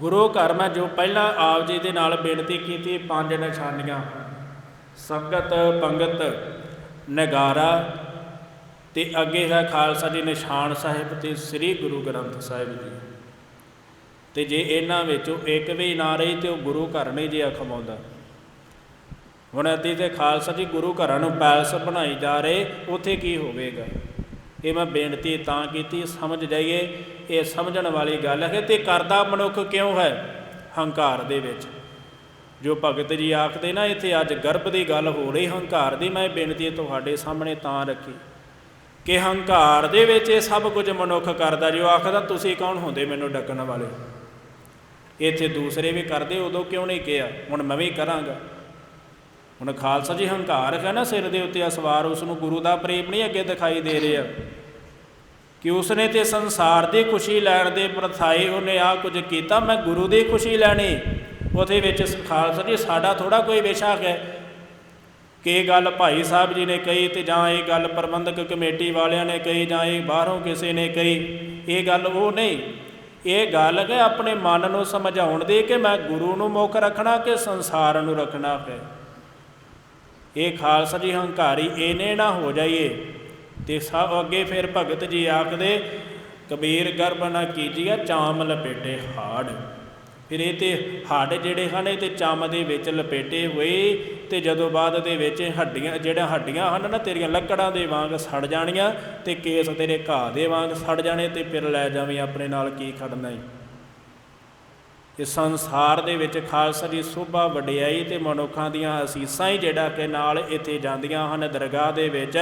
ਗੁਰੂ ਘਰ ਮੈਂ ਜੋ ਪਹਿਲਾਂ ਆਪ ਜੀ ਦੇ ਨਾਲ ਬੇਨਤੀ ਕੀਤੀ, ਪੰਜ ਨਿਸ਼ਾਨੀਆਂ। ਸੰਗਤ, ਪੰਗਤ, ਨਗਾਰਾ ਤੇ ਅੱਗੇ ਹੈ ਖਾਲਸਾ ਜੀ ਨਿਸ਼ਾਨ ਸਾਹਿਬ ਤੇ ਸ੍ਰੀ ਗੁਰੂ ਗ੍ਰੰਥ ਸਾਹਿਬ ਜੀ। ਤੇ ਜੇ ਇਹਨਾਂ ਵਿੱਚੋਂ ਇੱਕ ਵੀ ਨਾ ਰਹੀ ਤੇ ਉਹ ਗੁਰੂ ਘਰ ਨਹੀਂ ਜੇ ਅਖਮਾਉਂਦਾ ਹੁਣ ਅਸੀਂ ਤੇ ਖਾਲਸਾ ਜੀ ਗੁਰੂ ਘਰਾਂ ਨੂੰ ਪੈਲਸ ਬਣਾਈ ਜਾ ਰਹੇ, ਉੱਥੇ ਕੀ ਹੋਵੇਗਾ? ਇਹ ਮੈਂ ਬੇਨਤੀ ਤਾਂ ਕੀਤੀ, ਸਮਝ ਜਾਈਏ ਇਹ ਸਮਝਣ ਵਾਲੀ ਗੱਲ ਹੈ ਤੇ ਕਰਦਾ ਮਨੁੱਖ ਕਿਉਂ ਹੈ? ਹੰਕਾਰ ਦੇ ਵਿੱਚ। ਜੋ ਭਗਤ ਜੀ ਆਖਦੇ ਨਾ, ਇੱਥੇ ਅੱਜ ਗਰਭ ਦੀ ਗੱਲ ਹੋ ਰਹੀ, ਹੰਕਾਰ ਦੀ ਮੈਂ ਬੇਨਤੀ ਤੁਹਾਡੇ ਸਾਹਮਣੇ ਤਾਂ ਰੱਖੀ ਕਿ ਹੰਕਾਰ ਦੇ ਵਿੱਚ ਇਹ ਸਭ ਕੁਝ ਮਨੁੱਖ ਕਰਦਾ। ਜੋ ਆਖਦਾ, ਤੁਸੀਂ ਕੌਣ ਹੁੰਦੇ ਮੈਨੂੰ ਡੱਕਣ ਵਾਲੇ? ਇੱਥੇ ਦੂਸਰੇ ਵੀ ਕਰਦੇ, ਉਦੋਂ ਕਿਉਂ ਨਹੀਂ ਕਿਹਾ? ਹੁਣ ਮੈਂ ਵੀ ਕਰਾਂਗਾ। ਹੁਣ ਖਾਲਸਾ ਜੀ ਹੰਕਾਰ ਹੈ ਨਾ ਸਿਰ ਦੇ ਉੱਤੇ ਅਸਵਾਰ ਉਸ ਨੂੰ ਗੁਰੂ ਦਾ ਪ੍ਰੇਮ ਨਹੀਂ ਅੱਗੇ ਦਿਖਾਈ ਦੇ ਰਿਹਾ। ਕਿ ਉਸਨੇ ਤੇ ਸੰਸਾਰ ਦੀ ਖੁਸ਼ੀ ਲੈਣ ਦੇ ਪ੍ਰਥਾਏ ਉਹਨੇ ਆ ਕੁਝ ਕੀਤਾ, ਮੈਂ ਗੁਰੂ ਦੀ ਖੁਸ਼ੀ ਲੈਣੀ। ਉਹਦੇ ਵਿੱਚ ਖਾਲਸਾ ਜੀ, ਸਾਡਾ ਥੋੜਾ ਕੋਈ ਵਿਸ਼ਾ ਹੈ। ਕਿ ਇਹ ਗੱਲ ਭਾਈ ਸਾਹਿਬ ਜੀ ਨੇ ਕਹੀ ਤੇ ਜਾਂ ਇਹ ਗੱਲ ਪ੍ਰਬੰਧਕ ਕਮੇਟੀ ਵਾਲਿਆਂ ਨੇ ਕਹੀ ਜਾਂ ਇਹ ਬਾਹਰੋਂ ਕਿਸੇ ਨੇ ਕਹੀ, ਇਹ ਗੱਲ ਉਹ ਨਹੀਂ। ਇਹ ਗੱਲ ਹੈ ਆਪਣੇ ਮਨ ਨੂੰ ਸਮਝਾਉਣ ਦੀ ਕਿ ਮੈਂ ਗੁਰੂ ਨੂੰ ਮੁੱਖ ਰੱਖਣਾ ਕਿ ਸੰਸਾਰ ਨੂੰ ਰੱਖਣਾ ਹੈ ਇਹ ਖਾਲਸਾ ਜੀ ਹੰਕਾਰੀ ਇਹਨੇ ਨਾ ਹੋ ਜਾਈਏ। ਤੇ ਸਭ ਅੱਗੇ ਫਿਰ ਭਗਤ ਜੀ ਆਖਦੇ, ਕਬੀਰ ਗਰਭ ਨਾ ਕੀਜੀਆ, ਚਾਮ ਲਪੇਟੇ ਹਾੜ। ਫਿਰ ਇਹ ਤੇ ਹੱਡ ਜਿਹੜੇ ਹਨ, ਇਹ ਤੇ ਚਾਮ ਦੇ ਵਿੱਚ ਲਪੇਟੇ ਹੋਏ ਤੇ ਜਦੋਂ ਬਾਅਦ ਦੇ ਵਿੱਚ ਹੱਡੀਆਂ, ਜਿਹੜੀਆਂ ਹੱਡੀਆਂ ਹਨ ਨਾ, ਤੇਰੀਆਂ ਲੱਕੜਾਂ ਦੇ ਵਾਂਗ ਸੜ ਜਾਣੀਆਂ ਤੇ ਕੇਸ ਤੇਰੇ ਘਾਹ ਦੇ ਵਾਂਗ ਸੜ ਜਾਣੇ ਤੇ ਫਿਰ ਲੈ ਜਾਵੇਂ ਆਪਣੇ ਨਾਲ ਕੀ ਖੜਨਾ ਈ। ਇਸ ਸੰਸਾਰ ਦੇ ਵਿੱਚ ਖਾਲਸਾ ਦੀ ਸੋਭਾ ਵਡਿਆਈ ਤੇ ਮਨੁੱਖਾਂ ਦੀਆਂ ਅਸੀਸਾਂ ਹੀ ਜਿਹੜਾ ਕਿ ਨਾਲ ਇੱਥੇ ਜਾਂਦੀਆਂ ਹਨ ਦਰਗਾਹ ਦੇ ਵਿੱਚ।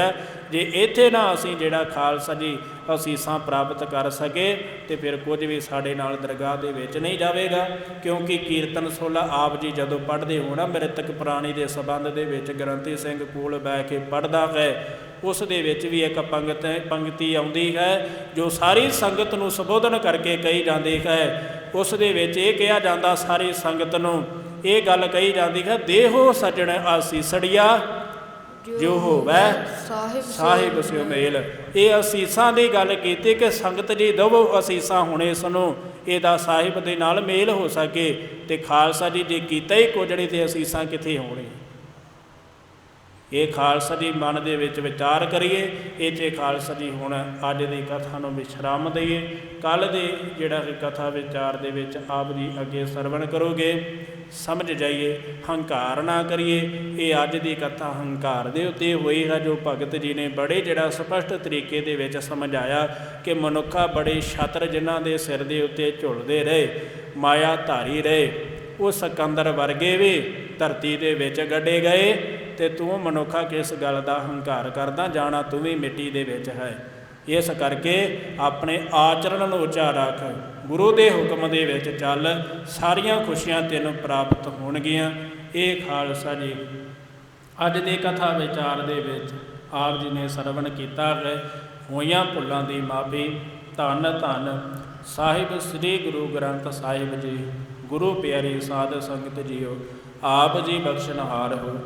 ਜੇ ਇੱਥੇ ਨਾ ਅਸੀਂ ਜਿਹੜਾ ਖਾਲਸਾ ਜੀ ਅਸੀਸਾਂ ਪ੍ਰਾਪਤ ਕਰ ਸਕੇ, ਤੇ ਫਿਰ ਕੁਝ ਵੀ ਸਾਡੇ ਨਾਲ ਦਰਗਾਹ ਦੇ ਵਿੱਚ ਨਹੀਂ ਜਾਵੇਗਾ। ਕਿਉਂਕਿ ਕੀਰਤਨ ਸੋਲਾ ਆਪ ਜੀ ਜਦੋਂ ਪੜ੍ਹਦੇ ਹੋ ਨਾ ਮ੍ਰਿਤਕ ਪ੍ਰਾਣੀ ਦੇ ਸਬੰਧ ਦੇ ਵਿੱਚ ਗ੍ਰੰਥੀ ਸਿੰਘ ਕੋਲ ਬਹਿ ਕੇ ਪੜ੍ਹਦਾ ਹੈ। ਉਸ ਦੇ ਵਿੱਚ ਵੀ ਇੱਕ ਪੰਗਤ ਪੰਕਤੀ ਆਉਂਦੀ ਹੈ ਜੋ ਸਾਰੀ ਸੰਗਤ ਨੂੰ ਸੰਬੋਧਨ ਕਰਕੇ ਕਹੀ ਜਾਂਦੀ ਹੈ। ਉਸ ਦੇ ਵਿੱਚ ਇਹ ਕਿਹਾ ਜਾਂਦਾ ਸਾਰੀ ਸੰਗਤ ਨੂੰ ਇਹ ਗੱਲ ਕਹੀ ਜਾਂਦੀ ਹੈ ਦੇਹੋ ਸਜਣ ਆਸੀਸੜੀਆ ਜੋ ਹੋਵੇ ਸਾਹਿਬ ਸਾਹਿਬ ਸਿਓ ਮੇਲ ਇਹ ਅਸੀਸਾਂ ਦੀ ਗੱਲ ਕੀਤੀ ਕਿ ਸੰਗਤ ਜੀ ਦਵੋ ਅਸੀਸਾਂ ਹੁਣ ਨੂੰ ਇਹਦਾ ਸਾਹਿਬ ਦੇ ਨਾਲ ਮੇਲ ਹੋ ਸਕੇ ਤੇ ਖਾਲਸਾ ਜੀ ਜੇ ਕੀਤਾ ਹੀ ਕੁਝੜੀ ਤੇ ਅਸੀਸਾਂ ਕਿੱਥੇ ਹੋਣੇ ਇਹ ਖਾਲਸਾ ਦੀ ਮਨ ਦੇ ਵਿੱਚ ਵਿਚਾਰ ਕਰੀਏ, ਇਹ ਇੱਥੇ ਖਾਲਸਾ ਦੀ ਹੁਣ ਅੱਜ ਦੀ ਕਥਾ ਨੂੰ ਵਿਸ਼ਰਾਮ ਦਈਏ। ਕੱਲ ਦੇ ਜਿਹੜਾ ਕਿ ਕਥਾ ਵਿਚਾਰ ਦੇ ਵਿੱਚ ਆਪ ਜੀ ਅੱਗੇ ਸਰਵਣ ਕਰੋਗੇ, ਸਮਝ ਜਾਈਏ, ਹੰਕਾਰ ਨਾ ਕਰੀਏ। ਇਹ ਅੱਜ ਦੀ ਕਥਾ ਹੰਕਾਰ ਦੇ ਉੱਤੇ ਹੋਈ ਹੈ, ਜੋ ਭਗਤ ਜੀ ਨੇ ਬੜੇ ਜਿਹੜਾ ਸਪਸ਼ਟ ਤਰੀਕੇ ਦੇ ਵਿੱਚ ਸਮਝਾਇਆ ਕਿ ਮਨੁੱਖਾ ਬੜੇ ਛਤਰ ਜਿਨ੍ਹਾਂ ਦੇ ਸਿਰ ਦੇ ਉੱਤੇ ਝੁਲਦੇ ਰਹੇ, ਮਾਇਆ ਧਾਰੀ ਰਹੇ। ਉਹ ਸਕੰਦਰ ਵਰਗੇ ਵੀ ਧਰਤੀ ਦੇ ਵਿੱਚ ਗੱਡੇ ਗਏ। ਤੇ ਤੂੰ ਮਨੁੱਖਾ ਕਿਸ ਗੱਲ ਦਾ ਹੰਕਾਰ ਕਰਦਾ, ਜਾਣਾ ਤੂੰ ਵੀ ਮਿੱਟੀ ਦੇ ਵਿੱਚ ਹੈ। ਇਸ ਕਰਕੇ ਆਪਣੇ ਆਚਰਣ ਨੂੰ ਉੱਚਾ ਰੱਖ। ਗੁਰੂ ਦੇ ਹੁਕਮ ਦੇ ਵਿੱਚ ਚੱਲ, ਸਾਰੀਆਂ ਖੁਸ਼ੀਆਂ ਤੈਨੂੰ ਪ੍ਰਾਪਤ ਹੋਣਗੀਆਂ। ਇਹ ਖਾਲਸਾ ਜੀ, ਅੱਜ ਦੀ ਕਥਾ ਵਿਚਾਰ ਦੇ ਵਿੱਚ ਆਪ ਜੀ ਨੇ ਸਰਵਣ ਕੀਤਾ ਹੈ। ਹੋਈਆਂ ਭੁੱਲਾਂ ਦੀ ਮਾਫੀ, ਧੰਨ ਧੰਨ। ਸਾਹਿਬ, ਸ੍ਰੀ ਗੁਰੂ ਗ੍ਰੰਥ ਸਾਹਿਬ ਜੀ, ਗੁਰੂ ਪਿਆਰੀ ਸਾਧ ਸੰਗਤ ਜੀਓ, ਆਪ ਜੀ ਬਖਸ਼ਣਹਾਰ ਹੋ।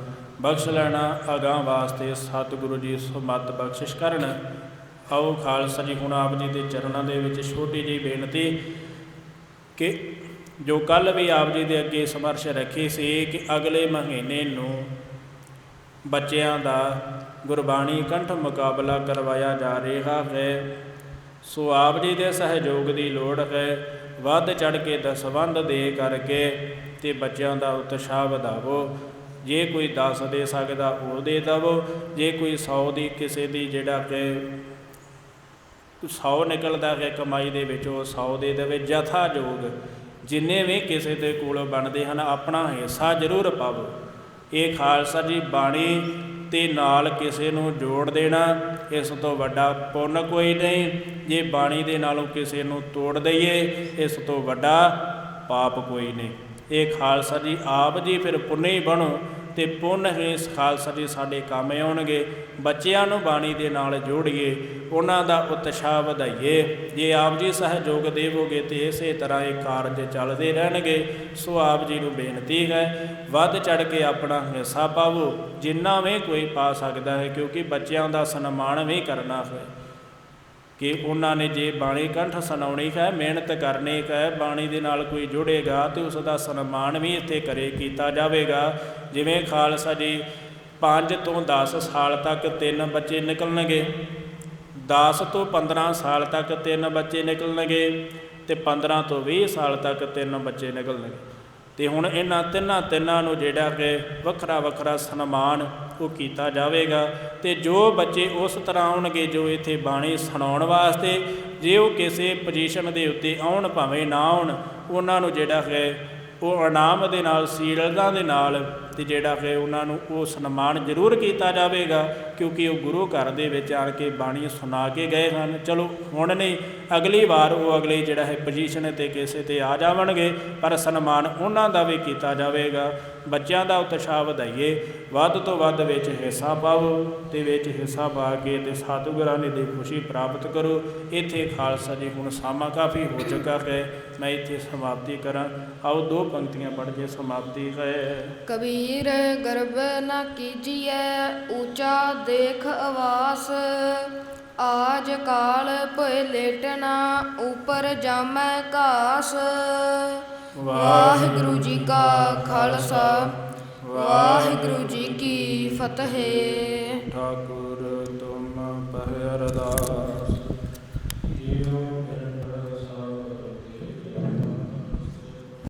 ਬਖਸ਼ ਲੈਣਾ ਅਗਾਂ ਵਾਸਤੇ ਸਤਿਗੁਰੂ ਜੀ ਸੁਮਤ ਬਖਸ਼ਿਸ਼ ਕਰਨ। ਆਓ ਖਾਲਸਾ ਜੀ ਹੁਣ ਆਪ ਜੀ ਦੇ ਚਰਨਾਂ ਦੇ ਵਿੱਚ ਛੋਟੀ ਜਿਹੀ ਬੇਨਤੀ ਕਿ ਜੋ ਕੱਲ ਵੀ ਆਪ ਜੀ ਦੇ ਅੱਗੇ ਸਮਰਸ਼ ਰੱਖੀ ਸੀ ਕਿ ਅਗਲੇ ਮਹੀਨੇ ਨੂੰ ਬੱਚਿਆਂ ਦਾ ਗੁਰਬਾਣੀ ਕੰਠ ਮੁਕਾਬਲਾ ਕਰਵਾਇਆ ਜਾ ਰਿਹਾ ਹੈ। ਸੋ ਆਪ ਜੀ ਦੇ ਸਹਿਯੋਗ ਦੀ ਲੋੜ ਹੈ ਵੱਧ ਚੜ ਕੇ ਦਸਵੰਦ ਦੇ ਕਰਕੇ ਤੇ ਬੱਚਿਆਂ ਦਾ ਉਤਸ਼ਾਹ ਵਧਾਵੋ। ਜੇ ਕੋਈ 10 ਦੇ ਸਕਦਾ ਉਹ ਦੇ ਦਵੋ, ਜੇ ਕੋਈ 100 ਦੀ ਕਿਸੇ ਦੀ ਜਿਹੜਾ ਕਿ 100 ਨਿਕਲਦਾ ਹੈ ਕਮਾਈ ਦੇ ਵਿੱਚ ਉਹ 100 ਦੇ ਦੇਵੇ ਜਥਾ ਜੋਗ ਜਿੰਨੇ ਵੀ ਕਿਸੇ ਦੇ ਕੋਲ ਬਣਦੇ ਹਨ, ਆਪਣਾ ਹਿੱਸਾ ਜ਼ਰੂਰ ਪਾਵੋ। ਇਹ ਖਾਲਸਾ ਜੀ ਬਾਣੀ ਤੇ ਨਾਲ ਕਿਸੇ ਨੂੰ ਜੋੜ ਦੇਣਾ, ਇਸ ਤੋਂ ਵੱਡਾ ਪੁੰਨ ਕੋਈ ਨਹੀਂ। ਜੇ ਬਾਣੀ ਦੇ ਨਾਲੋਂ ਕਿਸੇ ਨੂੰ ਤੋੜ ਦਈਏ, ਇਸ ਤੋਂ ਵੱਡਾ ਪਾਪ ਕੋਈ ਨਹੀਂ। ਇਹ ਖਾਲਸਾ ਜੀ ਆਪ ਜੀ ਫਿਰ ਪੁੰਨੇ ਬਣੋ। ਤੇ ਪੁੰਨ ਹੀ ਖਾਲਸਾ ਜੀ ਸਾਡੇ ਕੰਮ ਆਉਣਗੇ, ਬੱਚਿਆਂ ਨੂੰ ਬਾਣੀ ਦੇ ਨਾਲ ਜੋੜੀਏ, ਉਹਨਾਂ ਦਾ ਉਤਸ਼ਾਹ ਵਧਾਈਏ। ਜੇ ਆਪ ਜੀ ਸਹਿਯੋਗ ਦੇਵੋਗੇ ਤੇ ਇਸੇ ਤਰ੍ਹਾਂ ਇਹ ਕਾਰਜ ਚੱਲਦੇ ਰਹਿਣਗੇ, ਸੋ ਆਪ ਜੀ ਨੂੰ ਬੇਨਤੀ ਹੈ, ਵੱਧ ਚੜ ਕੇ ਆਪਣਾ ਹਿੱਸਾ ਪਾਵੋ, ਜਿੰਨਾ ਵੀ ਕੋਈ ਪਾ ਸਕਦਾ ਹੈ, ਕਿਉਂਕਿ ਬੱਚਿਆਂ ਦਾ ਸਨਮਾਨ ਵੀ ਕਰਨਾ ਹੈ ਕਿ ਉਹਨਾਂ ਨੇ ਜੇ ਬਾਣੀ ਕੰਠ ਸੁਣਾਉਣੀ ਹੈ, ਮਿਹਨਤ ਕਰਨੀ ਹੈ, ਬਾਣੀ ਦੇ ਨਾਲ ਕੋਈ ਜੁੜੇਗਾ ਤੇ ਉਸ ਦਾ ਸਨਮਾਨ ਵੀ ਇੱਥੇ ਕਰੇ, ਕੀਤਾ ਜਾਵੇਗਾ। ਜਿਵੇਂ ਖਾਲਸਾ ਜੀ 5 ਤੋਂ 10 ਸਾਲ ਤੱਕ ਤਿੰਨ ਬੱਚੇ ਨਿਕਲਣਗੇ 10 ਤੋਂ 15 ਸਾਲ ਤੱਕ ਤਿੰਨ ਬੱਚੇ ਨਿਕਲਣਗੇ ਤੇ 15 ਤੋਂ 20 ਸਾਲ ਤੱਕ ਤਿੰਨ ਬੱਚੇ ਨਿਕਲਣਗੇ। ਤੇ ਹੁਣ ਇਹਨਾਂ ਤਿੰਨਾਂ ਤਿੰਨਾਂ ਨੂੰ ਜਿਹੜਾ ਕਿ ਵੱਖਰਾ ਵੱਖਰਾ ਸਨਮਾਨ ਉਹ ਕੀਤਾ ਜਾਵੇਗਾ ਤੇ ਜੋ ਬੱਚੇ ਉਸ ਤਰ੍ਹਾਂ ਆਉਣਗੇ ਜੋ ਇੱਥੇ ਬਾਣੀ ਸੁਣਾਉਣ ਵਾਸਤੇ, ਜੇ ਉਹ ਕਿਸੇ ਪੋਜੀਸ਼ਨ ਦੇ ਉੱਤੇ ਆਉਣ ਭਾਵੇਂ ਨਾ ਆਉਣ, ਉਹਨਾਂ ਨੂੰ ਜਿਹੜਾ ਹੈ ਉਹ ਇਨਾਮ ਦੇ ਨਾਲ ਸੀਲਦਾਂ ਦੇ ਨਾਲ ਤੇ ਜਿਹੜਾ ਹੈ ਉਹਨਾਂ ਨੂੰ ਉਹ ਸਨਮਾਨ ਜ਼ਰੂਰ ਕੀਤਾ ਜਾਵੇਗਾ, ਕਿਉਂਕਿ ਉਹ ਗੁਰੂ ਘਰ ਦੇ ਵਿੱਚ ਆਣ ਕੇ ਬਾਣੀ ਸੁਣਾ ਕੇ ਗਏ ਹਨ ਚਲੋ, ਹੁਣ ਨਹੀਂ, ਅਗਲੀ ਵਾਰ ਉਹ ਅਗਲੇ ਜਿਹੜਾ ਹੈ ਪੋਜੀਸ਼ਨ ਤੇ ਕਿਸੇ ਤੇ ਆ ਜਾਵਣਗੇ, ਪਰ ਸਨਮਾਨ ਉਹਨਾਂ ਦਾ ਵੀ ਕੀਤਾ ਜਾਵੇਗਾ। ਬੱਚਿਆਂ ਦਾ ਉਤਸ਼ਾਹ ਵਧਾਈਏ, ਵੱਧ ਤੋਂ ਵੱਧ ਵਿੱਚ ਹਿੱਸਾ ਪਾਓ ਤੇ ਵਿੱਚ ਹਿੱਸਾ ਪਾ ਕੇ ਤੇ ਸਤਿਗੁਰਾਂ ਦੀ ਖੁਸ਼ੀ ਪ੍ਰਾਪਤ ਕਰੋ। ਇੱਥੇ ਖਾਲਸਾ ਜੀ ਹੁਣ ਸਾਮਾ ਕਾਫੀ ਹੋ ਚੁੱਕਾ ਹੈ। ਮੈਂ ਇੱਥੇ ਸਮਾਪਤੀ ਕਰਾਂ। ਆਓ, ਦੋ ਪੰਕਤੀਆਂ ਪੜ੍ਹ ਕੇ ਸਮਾਪਤੀ ਹੈ। ਕਵੀ ਕਬੀਰ ਗਰਬ ਨਾ ਕੀਜੀਐ, ਊਚਾ ਦੇਖ ਆਵਾਸ ਆਜ ਕਾਲ ਭਏ ਲੇਟਣਾ, ਉਪਰ ਜਾਮੈ ਘਾਸ। ਵਾਹਿਗੁਰੂ ਜੀ ਕਾ ਖਾਲਸਾ, ਵਾਹਿਗੁਰੂ ਜੀ ਕੀ ਫਤਿਹ। ਠਾਕੁਰ ਤੁਮ ਪਹਿ ਅਰਦਾਸ।